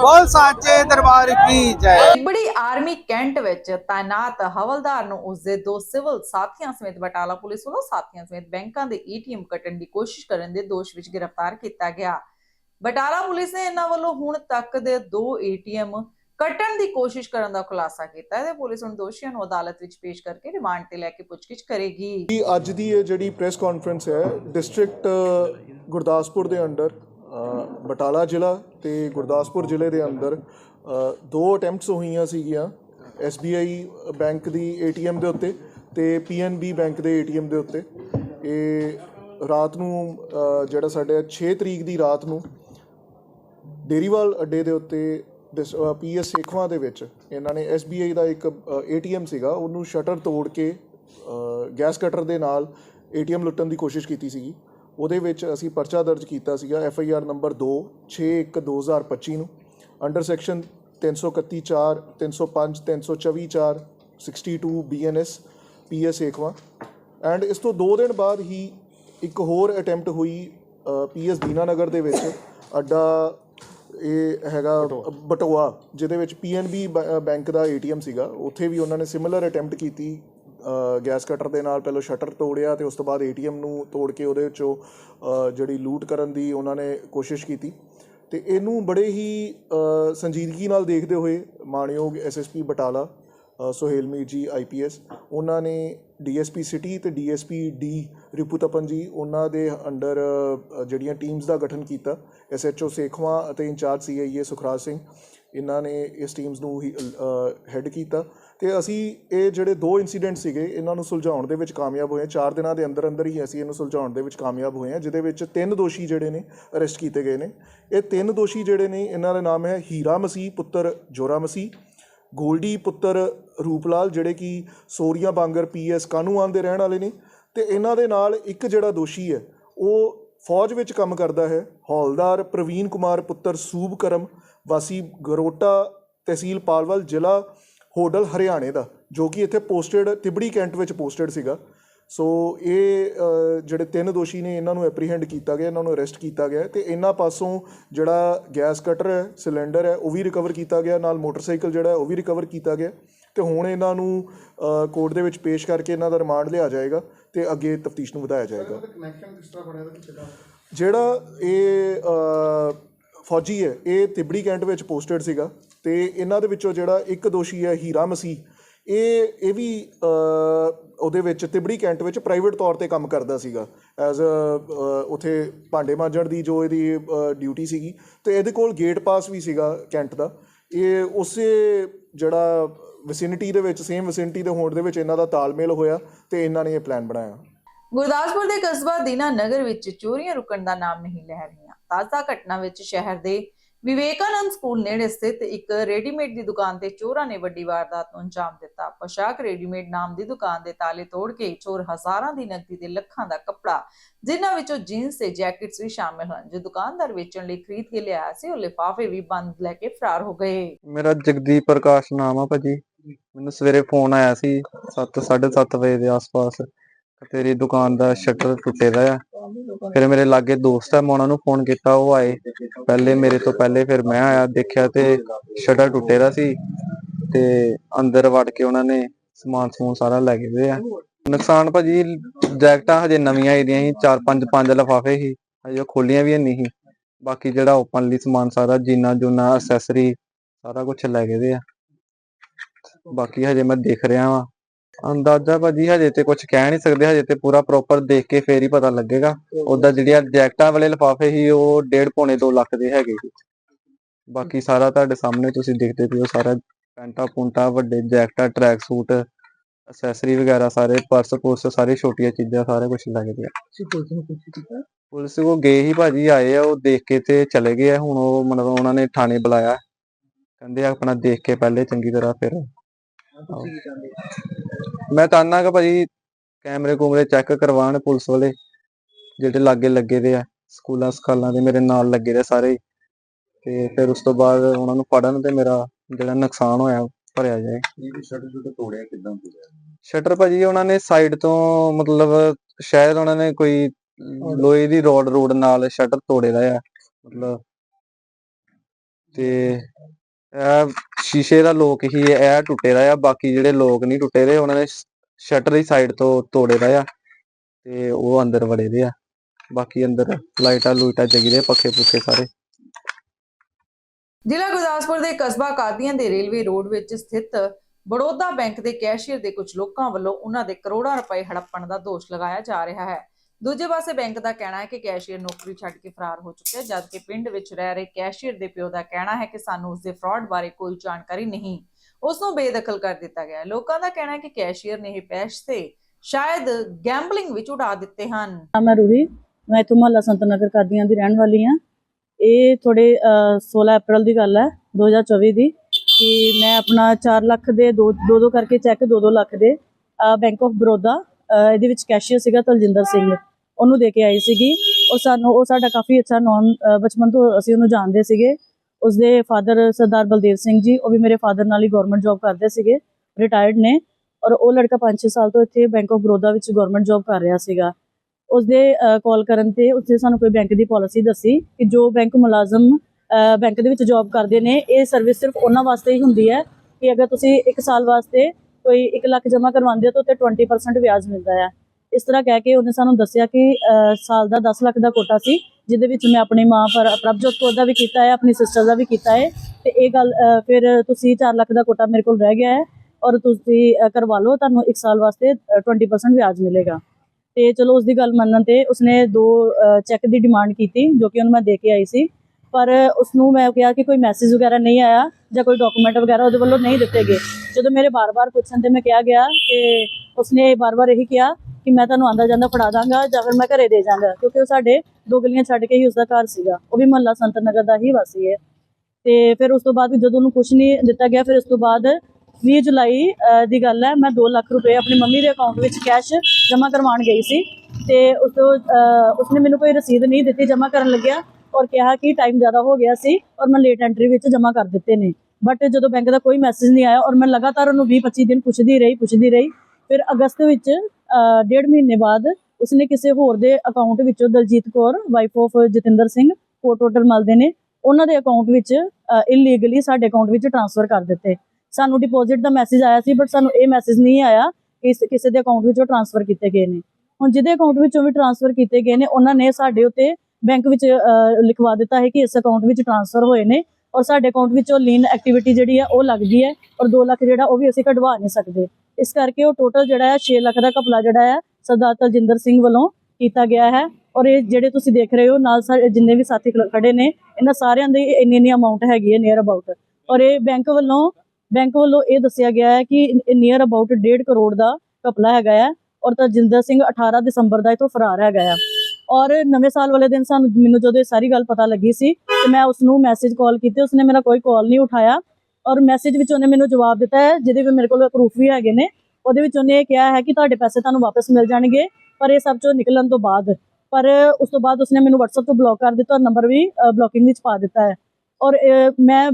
ਬੋਲ ਸਾਚੇ ਦਰਬਾਰ ਕੀ ਜੈ। ਬੜੀ ਆਰਮੀ ਕੈਂਟ ਵਿੱਚ ਤਾਇਨਾਤ ਹਵਲਦਾਰ ਨੂੰ ਉਸਦੇ ਦੋ ਸਿਵਲ ਸਾਥੀਆਂ ਸਮੇਤ ਬਟਾਲਾ ਪੁਲਿਸ ਵੱਲੋਂ ਸਾਥੀਆਂ ਸਮੇਤ ਬੈਂਕਾਂ ਦੇ ਏਟੀਐਮ ਕੱਟਣ ਦੀ ਕੋਸ਼ਿਸ਼ ਕਰਨ ਦੇ ਦੋਸ਼ ਵਿੱਚ ਗ੍ਰਿਫਤਾਰ ਕੀਤਾ ਗਿਆ। ਬਟਾਲਾ ਪੁਲਿਸ ਨੇ ਇਹਨਾਂ ਵੱਲੋਂ ਹੁਣ ਤੱਕ ਦੇ ਦੋ ਏਟੀਐਮ ਕੱਟਣ ਦੀ ਕੋਸ਼ਿਸ਼ ਕਰਨ ਦਾ ਖੁਲਾਸਾ ਕੀਤਾ ਹੈ ਤੇ ਪੁਲਿਸ ਹੁਣ ਦੋਸ਼ੀਆਂ ਨੂੰ ਅਦਾਲਤ ਵਿੱਚ ਪੇਸ਼ ਕਰਕੇ ਰਿਮਾਂਡ ਤੇ ਲੈ ਕੇ ਪੁੱਛਗਿੱਛ ਕਰੇਗੀ। ਅੱਜ ਦੀ ਇਹ ਜਿਹੜੀ ਪ੍ਰੈਸ ਕਾਨਫਰੰਸ ਹੈ ਡਿਸਟ੍ਰਿਕਟ ਗੁਰਦਾਸਪੁਰ ਦੇ ਅੰਡਰ ਬਟਾਲਾ ਜ਼ਿਲ੍ਹਾ ਤੇ ਗੁਰਦਾਸਪੁਰ ਜ਼ਿਲ੍ਹੇ ਦੇ ਅੰਦਰ ਦੋ ਅਟੈਂਪਟਸ ਹੋਈਆਂ ਸੀਗੀਆਂ SBI ਬੈਂਕ ਦੀ ATM ਦੇ ਉੱਤੇ ਤੇ PNB ਬੈਂਕ ਦੇ ATM ਦੇ ਉੱਤੇ। ਇਹ ਰਾਤ ਨੂੰ ਜਿਹੜਾ ਸਾਡੇ 6 ਤਰੀਕ ਦੀ ਰਾਤ ਨੂੰ ਡੇਰੀਵਾਲ ਅੱਡੇ ਦੇ ਉੱਤੇ ਪੀਐਸ ਸੇਖਵਾਂ ਦੇ ਵਿੱਚ ਇਹਨਾਂ ਨੇ SBI ਦਾ ਇੱਕ ATM ਸੀਗਾ, ਉਹਨੂੰ ਸ਼ਟਰ ਤੋੜ ਕੇ ਗੈਸ ਕਟਰ ਦੇ ਨਾਲ ATM ਲੁੱਟਣ ਦੀ ਕੋਸ਼ਿਸ਼ ਕੀਤੀ ਸੀਗੀ। ਉਹਦੇ ਵਿੱਚ ਅਸੀਂ ਪਰਚਾ ਦਰਜ ਕੀਤਾ ਸੀਗਾ FIR ਨੰਬਰ 2 6/1/2025 ਨੂੰ। Under section 331 4 305 324 4 62 BNS PS Sekhwan. And ਇਸ ਤੋਂ 2 ਦਿਨ ਬਾਅਦ ਹੀ ਇੱਕ ਹੋਰ ਅਟੈਂਪਟ ਹੋਈ ਪੀਐਸ ਦੀਨਾਨਗਰ ਦੇ ਵਿੱਚ, ਅੱਡਾ ਇਹ ਹੈਗਾ ਬਟੋਆ। ਜਿਹਦੇ ਵਿੱਚ ਪੀਐਨਬੀ ਬੈਂਕ ਦਾ ਏਟੀਐਮ ਸੀਗਾ। ਉੱਥੇ ਵੀ ਉਹਨਾਂ ਨੇ ਸਿਮਿਲਰ ਅਟੈਂਪਟ ਕੀਤੀ ਗੈਸ ਕਟਰ ਦੇ ਨਾਲ। ਪਹਿਲਾਂ ਸ਼ਟਰ ਤੋੜਿਆ ਤੇ ਉਸ ਤੋਂ ਬਾਅਦ ਏਟੀਐਮ ਨੂੰ ਤੋੜ ਕੇ ਉਹਦੇ ਵਿੱਚੋਂ ਜਿਹੜੀ ਲੂਟ ਕਰਨ ਦੀ ਉਹਨਾਂ ਨੇ ਕੋਸ਼ਿਸ਼ ਕੀਤੀ। ਤੇ ਇਹਨੂੰ ਬੜੇ ਹੀ ਸੰਜੀਦਗੀ ਨਾਲ ਦੇਖਦੇ ਹੋਏ ਮਾਣਯੋਗ ਐਸਐਸਪੀ ਬਟਾਲਾ ਅ, ਸੁਹੇਲਮੀਤ ਜੀ ਆਈਪੀਐਸ ਉਹਨਾਂ ਨੇ ਡੀਐਸਪੀ ਸਿਟੀ ਤੇ ਡੀਐਸਪੀ ਡੀ ਰਿਪੂਤਪਨ ਜੀ, ਉਹਨਾਂ ਦੇ ਅੰਡਰ ਜਿਹੜੀਆਂ ਟੀਮਸ ਦਾ ਗਠਨ ਕੀਤਾ, ਐਸਐਚਓ ਸੇਖਵਾਂ ਅਤੇ ਇੰਚਾਰਜ ਸੀਆਈਏ ਸੁਖਰਾਜ ਸਿੰਘ, ਇਹਨਾਂ ਨੇ ਇਸ ਟੀਮਸ ਨੂੰ ਹੀ ਹੈੱਡ ਕੀਤਾ ਤੇ ਅਸੀਂ ਇਹ ਜਿਹੜੇ ਦੋ ਇਨਸੀਡੈਂਟ ਸੀਗੇ, ਇਹਨਾਂ ਨੂੰ ਸੁਲਝਾਉਣ ਦੇ ਵਿੱਚ ਕਾਮਯਾਬ ਹੋਏ ਹਾਂ। ਚਾਰ ਦਿਨਾਂ ਦੇ ਅੰਦਰ ਅੰਦਰ ਹੀ ਅਸੀਂ ਇਹਨੂੰ ਸੁਲਝਾਉਣ ਦੇ ਵਿੱਚ ਕਾਮਯਾਬ ਹੋਏ ਹਾਂ, ਜਿਹਦੇ ਵਿੱਚ ਤਿੰਨ ਦੋਸ਼ੀ ਜਿਹੜੇ ਨੇ ਅਰੈਸਟ ਕੀਤੇ ਗਏ ਨੇ ਇਹ ਤਿੰਨ ਦੋਸ਼ੀ ਜਿਹੜੇ ਨੇ, ਇਹਨਾਂ ਦਾ ਨਾਮ ਹੈ ਹੀਰਾ ਮਸੀਹ, ਪੁੱਤਰ ਜੋਰਾ ਮਸੀਹ ਗੋਲਡੀ ਪੁੱਤਰ ਰੂਪਲਾਲ, ਜਿਹੜੇ ਕਿ ਸੋਰੀਆ ਬਾਂਗਰ ਪੀਐਸ ਕਾਨੂੰਆਨ ਦੇ ਰਹਿਣ ਵਾਲੇ ਨੇ ਤੇ ਇਹਨਾਂ ਦੇ ਨਾਲ ਇੱਕ ਜਿਹੜਾ ਦੋਸ਼ੀ ਹੈ, ਉਹ ਫੌਜ ਵਿੱਚ ਕੰਮ ਕਰਦਾ ਹੈ। ਹੌਲਦਾਰ ਪ੍ਰਵੀਨ ਕੁਮਾਰ ਪੁੱਤਰ ਸੂਬ ਕਰਮ, ਵਾਸੀ ਗਰੋਟਾ ਤਹਿਸੀਲ ਪਾਲਵਲ ਜ਼ਿਲ੍ਹਾ ਹੋਡਲ ਹਰਿਆਣੇ ਦਾ, ਜੋ ਕਿ ਇੱਥੇ ਪੋਸਟਡ ਤਿਬੜੀ ਕੈਂਟ ਵਿੱਚ ਪੋਸਟਡ ਸੀਗਾ। ਸੋ ਇਹ ਜਿਹੜੇ ਤਿੰਨ ਦੋਸ਼ੀ ਨੇ ਇਹਨਾਂ ਨੂੰ ਐਪਰੀਹੈਂਡ ਕੀਤਾ ਗਿਆ ਇਹਨਾਂ ਨੂੰ ਅਰੈਸਟ ਕੀਤਾ ਗਿਆ ਤੇ ਇਹਨਾਂ ਪਾਸੋਂ ਜਿਹੜਾ ਗੈਸ ਕਟਰ ਹੈ ਸਿਲੰਡਰ ਹੈ ਉਹ ਵੀ ਰਿਕਵਰ ਕੀਤਾ ਗਿਆ ਨਾਲ ਮੋਟਰਸਾਈਕਲ ਜਿਹੜਾ ਹੈ ਉਹ ਵੀ ਰਿਕਵਰ ਕੀਤਾ ਗਿਆ ਤੇ ਹੁਣ ਇਹਨਾਂ ਨੂੰ ਕੋਰਟ ਦੇ ਵਿੱਚ ਪੇਸ਼ ਕਰਕੇ ਇਹਨਾਂ ਦਾ ਰਿਮਾਂਡ ਲਿਆ ਜਾਏਗਾ ਤੇ ਅੱਗੇ ਤਫਤੀਸ਼ ਨੂੰ ਵਧਾਇਆ ਜਾਏਗਾ। ਜਿਹੜਾ ਇਹ ਫੌਜੀ ਹੈ ਇਹ ਤਿਬੜੀ ਕੈਂਟ ਵਿੱਚ ਪੋਸਟਡ ਸੀਗਾ ਤੇ ਇਹਨਾਂ ਦੇ ਵਿੱਚੋਂ ਜਿਹੜਾ ਇੱਕ ਦੋਸ਼ੀ ਹੈ ਹੀਰਾ ਮਸੀਹ ਇਹ ਇਹ ਵੀ ਉਹਦੇ ਵਿੱਚ ਤਿਬੜੀ ਕੈਂਟ ਵਿੱਚ ਪ੍ਰਾਈਵੇਟ ਤੌਰ ਤੇ ਕੰਮ ਕਰਦਾ ਸੀਗਾ ਐਜ਼ ਅ ਉਥੇ ਭਾਂਡੇ ਮਾਂਜਣ ਦੀ ਜੋ ਇਹਦੀ ਡਿਊਟੀ ਸੀਗੀ, ਤੇ ਇਹਦੇ ਕੋਲ ਗੇਟ ਪਾਸ ਵੀ ਸੀਗਾ ਕੈਂਟ ਦਾ। ਇਹ ਉਸੇ ਜਿਹੜਾ ਵਿਸਿਨਿਟੀ ਦੇ ਵਿੱਚ ਸੇਮ ਵਿਸਿਨਿਟੀ ਦੇ ਹੋਣ ਦੇ ਵਿੱਚ ਇਹਨਾਂ ਦਾ ਤਾਲਮੇਲ ਹੋਇਆ ਤੇ ਇਹਨਾਂ ਨੇ ਇਹ ਪਲਾਨ ਬਣਾਇਆ। ਗੁਰਦਾਸਪੁਰ ਦੇ ਕਸਬਾ ਦੀਨਾ ਨਗਰ ਵਿੱਚ ਚੋਰੀਆਂ ਰੁਕਣ ਦਾ ਨਾਮ ਨਹੀਂ ਲੈ ਰਹੀਆਂ ਤਾਜ਼ਾ ਘਟਨਾ ਵਿੱਚ ਸ਼ਹਿਰ ਦੇ ਵਿਵੇਕਾਨੰਦ ਸਕੂਲ ਨੇੜੇ ਸਥਿਤ ਇੱਕ ਰੈਡੀਮੇਡ ਦੀ ਦੁਕਾਨ ਤੇ ਚੋਰਾਂ ਨੇ ਵੱਡੀ ਵਾਰਦਾਤ ਨੂੰ ਅੰਜਾਮ ਦਿੱਤਾ। ਪੋਸ਼ਾਕ ਰੈਡੀਮੇਡ ਨਾਮ ਦੀ ਦੁਕਾਨ ਦੇ ਤਾਲੇ ਤੋੜ ਕੇ ਚੋਰ ਹਜ਼ਾਰਾਂ ਦੀ ਨਕਦੀ ਤੇ ਲੱਖਾਂ ਦਾ ਕੱਪੜਾ, ਜਿਨ੍ਹਾਂ ਵਿੱਚੋਂ ਜੀਨਸ ਤੇ ਜੈਕਟਸ ਵੀ ਸ਼ਾਮਿਲ ਹਨ। ਜੋ ਦੁਕਾਨਦਾਰ ਵੇਚਣ ਲਈ ਖਰੀਦ ਕੇ ਲਿਆਇਆ ਸੀ, ਉਹ ਲਿਫਾਫੇ ਵੀ ਬੰਦ ਲੈ ਕੇ ਫਰਾਰ ਹੋ ਗਏ। ਮੇਰਾ ਜਗਦੀਪ ਪ੍ਰਕਾਸ਼ ਨਾਮ ਆ ਭਾਜੀ। ਮੈਨੂੰ ਸਵੇਰੇ ਫੋਨ ਆਇਆ ਸੀ 7 7:30 ਵਜੇ ਦੇ ਆਸ-ਪਾਸ। ਤੇਰੀ ਦੁਕਾਨ ਦਾ ਸ਼ਟਰ ਟੁੱਟੇ ਦਾ ਆ। ਫਿਰ ਮੇਰੇ ਲਾਗੇ ਦੋਸਤ ਆ, ਮੈਂ ਉਹਨਾਂ ਨੂੰ ਫੋਨ ਕੀਤਾ, ਉਹ ਆਏ। ਪਹਿਲੇ ਮੇਰੇ ਤੋਂ ਪਹਿਲੇ ਫਿਰ ਮੈਂ ਆਇਆ, ਦੇਖਿਆ ਤੇ ਸ਼ਟਰ ਟੁੱਟੇ ਦਾ ਸੀ ਤੇ ਅੰਦਰ ਵੜ ਕੇ ਉਹਨਾਂ ਨੇ ਸਮਾਨ ਸਮੂਨ ਸਾਰਾ ਲੈ ਗਏ ਦੇ ਆ। ਨੁਕਸਾਨ ਭਾਜੀ, ਜੈਕਟਾਂ ਹਜੇ ਨਵੀਆਂ ਆਈਆਂ ਸੀ, ਚਾਰ ਪੰਜ ਪੰਜ ਲਫਾਫੇ ਸੀ, ਹਜੇ ਉਹ ਖੋਲੀਆਂ ਵੀ ਨਹੀਂ ਸੀ। ਬਾਕੀ ਜਿਹੜਾ ਓਪਨ ਲਈ ਸਮਾਨ ਸਾਰਾ, ਜੀਨਾ ਜੂਨਾ ਐਕਸੈਸਰੀ ਸਾਰਾ ਕੁਝ ਲੈ ਗਏ ਆ। ਬਾਕੀ ਹਜੇ ਮੈਂ ਦੇਖ ਰਿਹਾ ਵਾਂ। ਅੰਦਾਜ਼ਾ ਭਾਜੀ ਹਜੇ ਤੇ ਕੁਝ ਕਹਿ ਨਹੀਂ ਸਕਦੇ ਹਜੇ ਤੇ ਪੂਰਾ ਪ੍ਰੋਪਰ ਦੇਖ ਕੇ ਫੇਰ ਹੀ ਪਤਾ ਲੱਗੇਗਾ। ਉਦਾਂ ਜਿਹੜੀਆਂ ਜੈਕਟਾਂ ਵਾਲੇ ਲਿਫਾਫੇ ਸੀ ਉਹ 1.5 ਪੌਣੇ 2 ਲੱਖ ਦੇ ਹੈਗੇ ਸੀ। ਬਾਕੀ ਸਾਰਾ ਤੁਹਾਡੇ ਸਾਹਮਣੇ ਤੁਸੀਂ ਦੇਖਦੇ ਪਏ ਹੋ ਸਾਰਾ ਪੈਂਟਾ ਪੁੰਟਾ ਵੱਡੇ ਜੈਕਟਾਂ ਟਰੈਕ ਸੂਟ ਅਸੈਸਰੀ ਵਗੈਰਾ ਸਾਰੇ ਪਰਸ ਪੁਰਸ ਸਾਰੇ ਛੋਟੀਆਂ ਚੀਜ਼ਾਂ ਸਾਰੇ ਕੁਝ ਲੱਗਦੇ ਆ ਪੁਲਿਸ ਕੋ ਗਏ ਹੀ ਭਾਜੀ ਆਏ ਆ ਉਹ ਦੇਖ ਕੇ ਤੇ ਚਲੇ ਗਏ ਆ। ਹੁਣ ਉਹ ਮਤਲਬ ਉਹਨਾਂ ਨੇ ਥਾਣੇ ਬੁਲਾਇਆ। ਕਹਿੰਦੇ ਆਪਣਾ ਦੇਖ ਕੇ ਪਹਿਲੇ ਚੰਗੀ ਤਰ੍ਹਾਂ ਫਿਰ। ਮੈਂ ਚਾਹੁੰਦਾ ਕਿ ਭਾਜੀ ਕੈਮਰੇ ਕੂਮਰੇ ਚੈੱਕ ਕਰਵਾਉਣ ਪੁਲਿਸ ਵਾਲੇ ਜਿਹੜੇ ਲਾਗੇ ਲੱਗੇ ਦੇ ਆ ਸਕੂਲਾਂ ਸਕਾਲਾਂ ਦੇ ਮੇਰੇ ਨਾਲ ਲੱਗੇ ਦੇ ਸਾਰੇ। ਤੇ ਫਿਰ ਉਸ ਤੋਂ ਬਾਅਦ ਉਹਨਾਂ ਨੂੰ ਫੜਨ ਤੇ ਮੇਰਾ ਜਿਹੜਾ ਨੁਕਸਾਨ ਹੋਇਆ ਭਰਿਆ ਜਾਏ। ਸ਼ਟਰ ਭਾਜੀ ਉਹਨਾਂ ਨੇ ਸਾਈਡ ਤੋਂ ਮਤਲਬ ਸ਼ਾਇਦ ਉਹਨਾਂ ਨੇ ਕੋਈ ਲੋਹੇ ਦੀ ਰੋਡ ਰੋਡ ਨਾਲ ਸ਼ਟਰ ਤੋੜੇ ਦਾ ਆ ਮਤਲਬ। ਤੇ ਇਹ ਸ਼ੀਸ਼ੇ ਦਾ ਲੋਕ ਹੀ ਇਹ ਟੁੱਟੇ ਦਾ ਆ, ਬਾਕੀ ਜਿਹੜੇ ਲੋਕ ਨਹੀਂ ਟੁੱਟੇ ਦੇ, ਉਹਨਾਂ ਨੇ ਸ਼ਟਰ ਦੀ ਸਾਈਡ ਤੋਂ ਤੋੜੇ ਦਾ ਆ ਤੇ ਉਹ ਅੰਦਰ ਵੜੇ ਦੇ ਆ। ਬਾਕੀ ਅੰਦਰ ਲਾਈਟਾਂ ਲੂਈਟਾਂ ਜਗੀ ਦੇ ਪੱਖੇ ਪੁੱਖੇ ਸਾਰੇ। ਜ਼ਿਲ੍ਹਾ ਗੁਰਦਾਸਪੁਰ ਦੇ ਕਸਬਾ ਕਾਦੀਆਂ ਦੇ ਰੇਲਵੇ ਰੋਡ ਵਿੱਚ ਸਥਿਤ ਬੜੌਦਾ ਬੈਂਕ ਦੇ ਕੈਸ਼ੀਅਰ ਦੇ ਕੁਝ ਲੋਕਾਂ ਵੱਲੋਂ ਉਹਨਾਂ ਦੇ ਕਰੋੜਾਂ ਰੁਪਏ ਹੜੱਪਣ ਦਾ ਦੋਸ਼ ਲਗਾਇਆ ਜਾ ਰਿਹਾ ਹੈ। ਦੂਜੇ ਪਾਸੇ ਬੈਂਕ ਦਾ ਕਹਿਣਾ ਹੈ ਕਿ ਕੈਸ਼ੀਅਰ ਨੌਕਰੀ ਛੱਡ ਕੇ ਫਰਾਰ ਹੋ ਚੁੱਕਿਆ ਹੈ, ਜਦਕਿ ਪਿੰਡ ਵਿੱਚ ਰਹਿ ਰਹੇ ਕੈਸ਼ੀਅਰ ਦੇ ਪਿਓ ਦਾ ਕਹਿਣਾ ਹੈ ਕਿ ਸਾਨੂੰ ਉਸ ਦੇ ਫਰਾਡ ਬਾਰੇ ਕੋਈ ਜਾਣਕਾਰੀ ਨਹੀਂ। ਉਸ ਨੂੰ ਬੇਦਖਲ ਕਰ ਦਿੱਤਾ ਗਿਆ ਲੋਕਾਂ ਦਾ ਕਹਿਣਾ ਹੈ ਕਿ ਕੈਸ਼ੀਅਰ ਨੇ ਇਹ ਪੈਸੇ ਸ਼ਾਇਦ ਗੈਂਬਲਿੰਗ ਵਿੱਚ ਉਡਾ ਦਿੱਤੇ ਹਨ। ਨਾਮ ਰੂਹੀ। ਮੈਂ ਇੱਥੋਂ ਮਹੱਲਾ ਸੰਤ ਨਗਰ ਕਾਦੀਆਂ ਦੀ ਰਹਿਣ ਵਾਲੀ ਹਾਂ। ਇਹ ਥੋੜੇ 16 ਅਪ੍ਰੈਲ ਦੀ ਗੱਲ ਹੈ 2024 ਦੀ, ਕਿ ਮੈਂ ਆਪਣਾ 4 ਲੱਖ ਦੇ ਦੋ ਦੋ ਦੋ ਕਰਕੇ ਚੈੱਕ 2-2 ਲੱਖ ਦੇ ਬੈਂਕ ਆਫ ਬਰੋਦਾ ਇਹਦੇ ਵਿੱਚ ਕੈਸ਼ੀਅਰ ਸੀਗਾ ਤਲਜਿੰਦਰ ਸਿੰਘ। ਉਹਨੂੰ ਦੇ ਕੇ ਆਈ ਸੀਗੀ। ਉਹ ਸਾਨੂੰ, ਉਹ ਸਾਡਾ ਕਾਫੀ ਅੱਛਾ ਨੌਨ ਬਚਪਨ ਤੋਂ ਅਸੀਂ ਉਹਨੂੰ ਜਾਣਦੇ ਸੀਗੇ। ਉਸਦੇ ਫਾਦਰ ਸਰਦਾਰ ਬਲਦੇਵ ਸਿੰਘ ਜੀ, ਉਹ ਵੀ ਮੇਰੇ ਫਾਦਰ ਨਾਲ ਹੀ ਗਵਰਨਮੈਂਟ ਜੌਬ ਕਰਦੇ ਸੀਗੇ ਰਿਟਾਇਰਡ ਨੇ। ਔਰ ਉਹ ਲੜਕਾ 5-6 ਸਾਲ ਤੋਂ ਇੱਥੇ ਬੈਂਕ ਆਫ ਬਰੋਦਾ ਵਿੱਚ ਗਵਰਨਮੈਂਟ ਜੌਬ ਕਰ ਰਿਹਾ ਸੀਗਾ। ਉਸਦੇ ਕਾਲ ਕਰਨ ਤੇ ਉਸਨੇ ਸਾਨੂੰ ਕੋਈ ਬੈਂਕ ਦੀ ਪਾਲਿਸੀ ਦੱਸੀ ਕਿ ਜੋ ਬੈਂਕ ਮੁਲਾਜ਼ਮ ਬੈਂਕ ਦੇ ਵਿੱਚ ਜੌਬ ਕਰਦੇ ਨੇ, ਇਹ ਸਰਵਿਸ ਸਿਰਫ ਉਹਨਾਂ ਵਾਸਤੇ ਹੀ ਹੁੰਦੀ ਹੈ ਕਿ ਅਗਰ ਤੁਸੀਂ 1 ਸਾਲ ਵਾਸਤੇ ਕੋਈ 1 ਲੱਖ ਜਮ੍ਹਾਂ ਕਰਵਾਉਂਦੇ ਹੋ ਤਾਂ ਉੱਤੇ 20% ਵਿਆਜ ਮਿਲਦਾ ਹੈ। ਇਸ ਤਰ੍ਹਾਂ ਕਹਿ ਕੇ ਉਹਨੇ ਸਾਨੂੰ ਦੱਸਿਆ ਕਿ ਸਾਲ ਦਾ 10 ਲੱਖ ਦਾ ਕੋਟਾ ਸੀ ਜਿਹਦੇ ਵਿੱਚ ਮੈਂ ਆਪਣੀ ਮਾਂ ਪਰ ਪ੍ਰਭਜੋਤ ਕੌਰ ਦਾ ਵੀ ਕੀਤਾ ਹੈ ਆਪਣੀ ਸਿਸਟਰ ਦਾ ਵੀ ਕੀਤਾ ਹੈ। ਤੇ ਇਹ ਗੱਲ ਫਿਰ ਤੁਸੀਂ 4 ਲੱਖ ਦਾ ਕੋਟਾ ਮੇਰੇ ਕੋਲ ਰਹਿ ਗਿਆ ਹੈ ਔਰ ਤੁਸੀਂ ਕਰਵਾ ਲਓ ਤੁਹਾਨੂੰ 1 ਸਾਲ ਵਾਸਤੇ ਅ, 20% ਵਿਆਜ ਮਿਲੇਗਾ। ਤੇ ਚਲੋ ਉਸ ਦੀ ਗੱਲ ਮੰਨਣ ਤੇ ਉਸਨੇ ਦੋ ਚੈੱਕ ਦੀ ਡਿਮਾਂਡ ਕੀਤੀ ਜੋ ਕਿ ਉਹਨੂੰ ਮੈਂ ਦੇ ਕੇ ਆਈ ਸੀ। ਪਰ ਉਸਨੂੰ ਮੈਂ ਕਿਹਾ ਕਿ ਕੋਈ ਮੈਸੇਜ ਵਗੈਰਾ ਨਹੀਂ ਆਇਆ ਜਾਂ ਕੋਈ ਡਾਕੂਮੈਂਟ ਵਗੈਰਾ ਉਹਦੇ ਵੱਲੋਂ ਨਹੀਂ ਦਿੱਤੇ ਗਏ। ਜਦੋਂ ਮੇਰੇ ਬਾਰ-ਬਾਰ ਪੁੱਛਣ ਤੇ ਮੈਂ ਕਿਹਾ ਗਿਆ ਕਿ ਉਸਨੇ ਬਾਰ-ਬਾਰ ਇਹੀ ਕਿਹਾ ਕਿ ਮੈਂ ਤੁਹਾਨੂੰ ਆਂਦਾ ਜਾਂਦਾ ਫੜਾ ਦਾਂਗਾ ਜਾਂ ਫਿਰ ਮੈਂ ਘਰੇ ਦੇ ਜਾਵਾਂਗਾ ਕਿਉਂਕਿ ਉਹ ਸਾਡੇ ਦੋ ਗਲੀਆਂ ਛੱਡ ਕੇ ਹੀ ਉਸਦਾ ਘਰ ਸੀਗਾ। ਉਹ ਵੀ ਮਹੱਲਾ ਸੰਤ ਨਗਰ ਦਾ ਹੀ ਵਾਸੀ ਹੈ। ਤੇ ਫਿਰ ਉਸ ਤੋਂ ਬਾਅਦ ਵੀ ਜਦੋਂ ਉਹਨੂੰ ਕੁਝ ਨਹੀਂ ਦਿੱਤਾ ਗਿਆ, ਫਿਰ ਉਸ ਤੋਂ ਬਾਅਦ 20 ਜੁਲਾਈ ਦੀ ਗੱਲ ਹੈ, ਮੈਂ 2 ਲੱਖ ਰੁਪਏ ਆਪਣੀ ਮੰਮੀ ਦੇ ਅਕਾਊਂਟ ਵਿੱਚ ਕੈਸ਼ ਜਮ੍ਹਾਂ ਕਰਵਾਉਣ ਗਈ ਸੀ। ਤੇ ਉਸ ਤੋਂ ਉਸਨੇ ਮੈਨੂੰ ਕੋਈ ਰਸੀਦ ਨਹੀਂ ਦਿੱਤੀ, ਜਮ੍ਹਾਂ ਕਰਨ ਲੱਗਿਆ ਔਰ ਕਿਹਾ ਕਿ ਟਾਈਮ ਜ਼ਿਆਦਾ ਹੋ ਗਿਆ ਸੀ ਔਰ ਮੈਂ ਲੇਟ ਐਂਟਰੀ ਵਿੱਚ ਜਮ੍ਹਾਂ ਕਰ ਦਿੱਤੇ ਨੇ। ਬਟ ਜਦੋਂ ਬੈਂਕ ਦਾ ਕੋਈ ਮੈਸੇਜ ਨਹੀਂ ਆਇਆ ਔਰ ਮੈਂ ਲਗਾਤਾਰ ਉਹਨੂੰ 20 25 ਦਿਨ ਪੁੱਛਦੀ ਰਹੀ ਪੁੱਛਦੀ ਰਹੀ, ਫਿਰ ਅਗਸਤ ਵਿੱਚ ਡੇਢ ਮਹੀਨੇ ਬਾਅਦ ਉਸਨੇ ਕਿਸੇ ਹੋਰ ਦੇ ਅਕਾਊਂਟ ਵਿੱਚੋਂ ਦਲਜੀਤ ਕੌਰ ਵਾਈਫ ਆਫ ਜਤਿੰਦਰ ਸਿੰਘ ਕੋਟ ਹੋਟਲ ਮਲਦੇ ਨੇ, ਉਹਨਾਂ ਦੇ ਅਕਾਊਂਟ ਵਿੱਚ ਇਲੀਗਲੀ ਸਾਡੇ ਅਕਾਊਂਟ ਵਿੱਚ ਟ੍ਰਾਂਸਫਰ ਕਰ ਦਿੱਤੇ। ਸਾਨੂੰ ਡਿਪੋਜ਼ਿਟ ਦਾ ਮੈਸੇਜ ਆਇਆ ਸੀ ਬਟ ਸਾਨੂੰ ਇਹ ਮੈਸੇਜ ਨਹੀਂ ਆਇਆ ਕਿ ਕਿਸੇ ਦੇ ਅਕਾਊਂਟ ਵਿੱਚੋਂ ਟ੍ਰਾਂਸਫਰ ਕੀਤੇ ਗਏ ਨੇ। ਹੁਣ ਜਿਹਦੇ ਅਕਾਊਂਟ ਵਿੱਚੋਂ ਵੀ ਟ੍ਰਾਂਸਫਰ ਕੀਤੇ ਗਏ ਨੇ, ਉਹਨਾਂ ਨੇ ਸਾਡੇ ਉੱਤੇ ਬੈਂਕ ਵਿੱਚ ਲਿਖਵਾ ਦਿੱਤਾ ਹੈ ਕਿ ਇਸ ਅਕਾਊਂਟ ਵਿੱਚ ਟ੍ਰਾਂਸਫਰ ਹੋਏ ਨੇ। ਔਰ ਸਾਡੇ ਅਕਾਊਂਟ ਵਿੱਚੋਂ ਲੀਨ ਐਕਟੀਵਿਟੀ ਜਿਹੜੀ ਹੈ ਉਹ ਲੱਗਦੀ ਹੈ ਔਰ 2 ਲੱਖ ਜਿਹੜਾ ਉਹ ਵੀ ਅਸੀਂ ਕਢਵਾ ਨਹੀਂ ਸਕਦੇ। ਇਸ ਕਰਕੇ ਉਹ ਟੋਟਲ ਜਿਹੜਾ ਹੈ 6 ਲੱਖ ਦਾ ਘਪਲਾ ਜਿਹੜਾ ਹੈ, ਸਰਦਾਰ ਤਲਜਿੰਦਰ ਸਿੰਘ ਵੱਲੋਂ ਕੀਤਾ ਗਿਆ ਹੈ। ਔਰ ਇਹ ਜਿਹੜੇ ਤੁਸੀਂ ਦੇਖ ਰਹੇ ਹੋ, ਨਾਲ ਸਾਡੇ ਜਿੰਨੇ ਵੀ ਸਾਥੀ ਖੜ- ਖੜੇ ਨੇ, ਇਹਨਾਂ ਸਾਰਿਆਂ ਦੀ ਇੰਨੀ ਇੰਨੀ ਅਮਾਉਂਟ ਹੈਗੀ ਹੈ ਨੀਅਰ ਅਬਾਊਟ ਔਰ ਇਹ ਬੈਂਕ ਵੱਲੋਂ ਬੈਂਕ ਵੱਲੋਂ ਇਹ ਦੱਸਿਆ ਗਿਆ ਹੈ ਕਿ ਨੀਅਰ ਅਬਾਊਟ 1.5 ਕਰੋੜ ਦਾ ਘਪਲਾ ਹੈਗਾ ਹੈ। ਔਰ ਤਲਜਿੰਦਰ ਸਿੰਘ 18 ਦਸੰਬਰ ਦਾ ਇਥੋਂ ਫਰਾਰ ਹੈਗਾ ਆ ਔਰ ਨਵੇਂ ਸਾਲ ਵਾਲੇ ਦਿਨ ਸਾਨੂੰ ਮੈਨੂੰ ਜਦੋਂ ਇਹ ਸਾਰੀ ਗੱਲ ਪਤਾ ਲੱਗੀ ਸੀ, ਤੇ ਮੈਂ ਉਸ ਨੂੰ ਮੈਸੇਜ ਕਾਲ ਕੀਤੇ, ਉਸਨੇ ਮੇਰਾ ਕੋਈ ਕਾਲ ਨਹੀਂ ਉਠਾਇਆ। ਔਰ ਮੈਸੇਜ ਵਿੱਚ ਉਹਨੇ ਮੈਨੂੰ ਜਵਾਬ ਦਿੱਤਾ ਹੈ, ਜਿਹਦੇ ਵਿੱਚ ਮੇਰੇ ਕੋਲ ਪ੍ਰੂਫ ਵੀ ਹੈਗੇ ਨੇ। ਉਹਦੇ ਵਿੱਚ ਉਹਨੇ ਇਹ ਕਿਹਾ ਹੈ ਕਿ ਤੁਹਾਡੇ ਪੈਸੇ ਤੁਹਾਨੂੰ ਵਾਪਸ ਮਿਲ ਜਾਣਗੇ, ਪਰ ਇਹ ਸਭ ਚੋਂ ਨਿਕਲਣ ਤੋਂ ਬਾਅਦ। ਪਰ ਉਸ ਤੋਂ ਬਾਅਦ ਉਸਨੇ ਮੈਨੂੰ WhatsApp ਤੋਂ ਬਲੌਕ ਕਰ ਦਿੱਤਾ ਔਰ ਨੰਬਰ ਵੀ ਬਲੌਕਿੰਗ ਵਿੱਚ ਪਾ ਦਿੱਤਾ ਹੈ। ਔਰ ਮੈਂ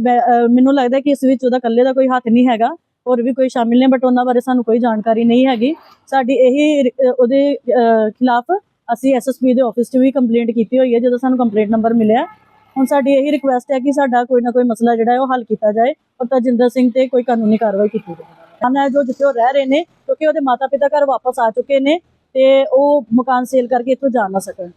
ਮੈਨੂੰ ਲੱਗਦਾ ਕਿ ਇਸ ਵਿੱਚ ਉਹਦਾ ਇਕੱਲੇ ਦਾ ਕੋਈ ਹੱਥ ਨਹੀਂ ਹੈਗਾ, ਹੋਰ ਵੀ ਕੋਈ ਸ਼ਾਮਿਲ ਨੇ ਬਟ ਉਹਨਾਂ ਬਾਰੇ ਸਾਨੂੰ ਕੋਈ ਜਾਣਕਾਰੀ ਨਹੀਂ ਹੈਗੀ। ਸਾਡੀ ਇਹੀ ਉਹਦੇ ਖਿਲਾਫ ਅਸੀਂ ਐਸਐਸਪੀ ਦੇ ਆਫਿਸ 'ਚ ਵੀ ਕੰਪਲੇਂਟ ਕੀਤੀ ਹੋਈ ਹੈ, ਜਦੋਂ ਸਾਨੂੰ ਕੰਪਲੇਂਟ ਨੰਬਰ ਮਿਲਿਆ, ਹੁਣ ਸਾਡੀ ਇਹੀ ਰਿਕੁਐਸਟ ਹੈ ਕਿ ਸਾਡਾ ਕੋਈ ਨਾ ਕੋਈ ਮਸਲਾ ਜਿਹੜਾ ਹੈ ਉਹ ਹੱਲ ਕੀਤਾ ਜਾਏ ਔਰ ਤਜਿੰਦਰ ਸਿੰਘ ਤੇ ਕੋਈ ਕਾਨੂੰਨੀ ਕਾਰਵਾਈ ਕੀਤੀ ਜਾਏ ਹਨ ਜੋ ਜਿੱਥੇ ਉਹ ਰਹਿ ਰਹੇ ਨੇ, ਕਿਉਂਕਿ ਉਹਦੇ ਮਾਤਾ ਪਿਤਾ ਘਰ ਵਾਪਸ ਆ ਚੁੱਕੇ ਨੇ ਤੇ ਉਹ ਮਕਾਨ ਸੇਲ ਕਰਕੇ ਇੱਥੋਂ ਜਾ ਨਾ ਸਕਣ।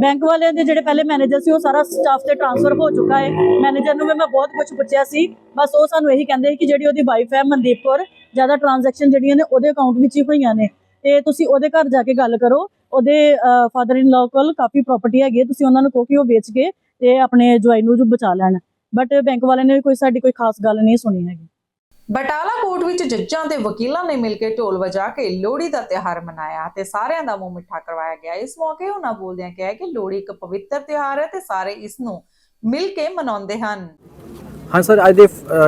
ਬੈਂਕ ਵਾਲਿਆਂ ਦੇ ਜਿਹੜੇ ਪਹਿਲੇ ਮੈਨੇਜਰ ਸੀ, ਉਹ ਸਾਰਾ ਸਟਾਫ ਤੇ ਟ੍ਰਾਂਸਫਰ ਹੋ ਚੁੱਕਾ ਹੈ। ਮੈਨੇਜਰ ਨੂੰ ਵੀ ਮੈਂ ਬਹੁਤ ਕੁਝ ਪੁੱਛਿਆ ਸੀ, ਬਸ ਉਹ ਸਾਨੂੰ ਇਹੀ ਕਹਿੰਦੇ ਸੀ ਕਿ ਜਿਹੜੀ ਉਹਦੀ ਵਾਈਫ ਹੈ, ਮਨਦੀਪ ਕੌਰ, ਜ਼ਿਆਦਾ ਟ੍ਰਾਂਜੈਕਸ਼ਨ ਜਿਹੜੀਆਂ ਨੇ ਉਹਦੇ ਅਕਾਊਂਟ ਵਿੱਚ ਹੀ ਹੋਈਆਂ ਨੇ। ਤੇ ਤੁਸੀਂ ਉਹਦੇ ਘਰ ਜਾ ਕੇ ਗੱਲ ਕਰੋ ਉਹਦੇ ਫਾਦਰ ਇਨ ਲਾਅ ਕੋਲ ਕਾਫੀ ਪ੍ਰਾਪਰਟੀ ਹੈਗੀ ਤੁਸੀਂ ਉਹਨਾਂ ਨੂੰ ਕਹੋ ਕਿ ਉਹ ਵੇਚ ਕੇ ਤੇ ਆਪਣੇ ਜਵਾਈ ਨੂੰ ਜੋ ਬਚਾ ਲੈਣ। ਬਟ ਬੈਂਕ ਵਾਲਿਆਂ ਨੇ ਕੋਈ ਸਾਡੀ ਕੋਈ ਖਾਸ ਗੱਲ ਨਹੀਂ ਸੁਣੀ ਹੈਗੀ। ਬਟਾਲਾ ਕੋਰਟ ਵਿੱਚ ਜੱਜਾਂ ਤੇ ਵਕੀਲਾਂ ਨੇ ਮਿਲ ਕੇ ਢੋਲ ਵਜਾ ਕੇ ਲੋਹੜੀ ਦਾ ਤਿਉਹਾਰ ਮਨਾਇਆ ਤੇ ਸਾਰਿਆਂ ਦਾ ਮੂੰਹ ਮਿੱਠਾ ਕਰਵਾਇਆ ਗਿਆ। ਇਸ ਮੌਕੇ ਉਹਨਾਂ ਬੋਲਦਿਆਂ ਕਿਹਾ ਕਿ ਲੋਹੜੀ ਇੱਕ ਪਵਿੱਤਰ ਤਿਉਹਾਰ ਹੈ ਤੇ ਸਾਰੇ ਇਸ ਨੂੰ ਮਿਲ ਕੇ ਮਨਾਉਂਦੇ ਹਨ। ਹਾਂ ਸਰ ਅੱਜ ਦੇ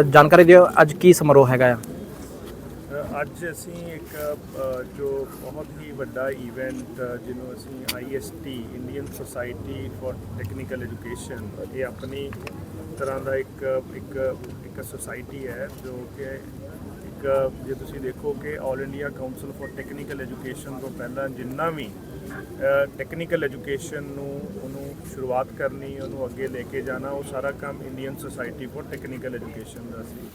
ਜਾਣਕਾਰੀ ਦਿਓ ਅੱਜ ਕੀ ਸਮਾਰੋਹ ਹੈਗਾ ਆ? ਅੱਜ ਅਸੀਂ ਇੱਕ ਜੋ ਬਹੁਤ ਕਾਫੀ ਵੱਡਾ ਇਵੈਂਟ ਜਿਹਨੂੰ ਅਸੀਂ IST Indian society for technical education ਇਹ ਆਪਣੀ ਤਰ੍ਹਾਂ ਦਾ ਇੱਕ ਇੱਕ ਇੱਕ ਸੁਸਾਇਟੀ ਹੈ, ਜੋ ਕਿ ਇੱਕ, ਜੇ ਤੁਸੀਂ ਦੇਖੋ ਕਿ 올 India council for technical education ਤੋਂ ਪਹਿਲਾਂ ਜਿੰਨਾ ਵੀ ਟੈਕਨੀਕਲ ਐਜੂਕੇਸ਼ਨ ਨੂੰ, ਉਹਨੂੰ ਸ਼ੁਰੂਆਤ ਕਰਨੀ, ਉਹਨੂੰ ਅੱਗੇ ਲੈ ਕੇ ਜਾਣਾ, ਉਹ ਸਾਰਾ ਕੰਮ Indian society for technical education ਦਾ ਸੀ।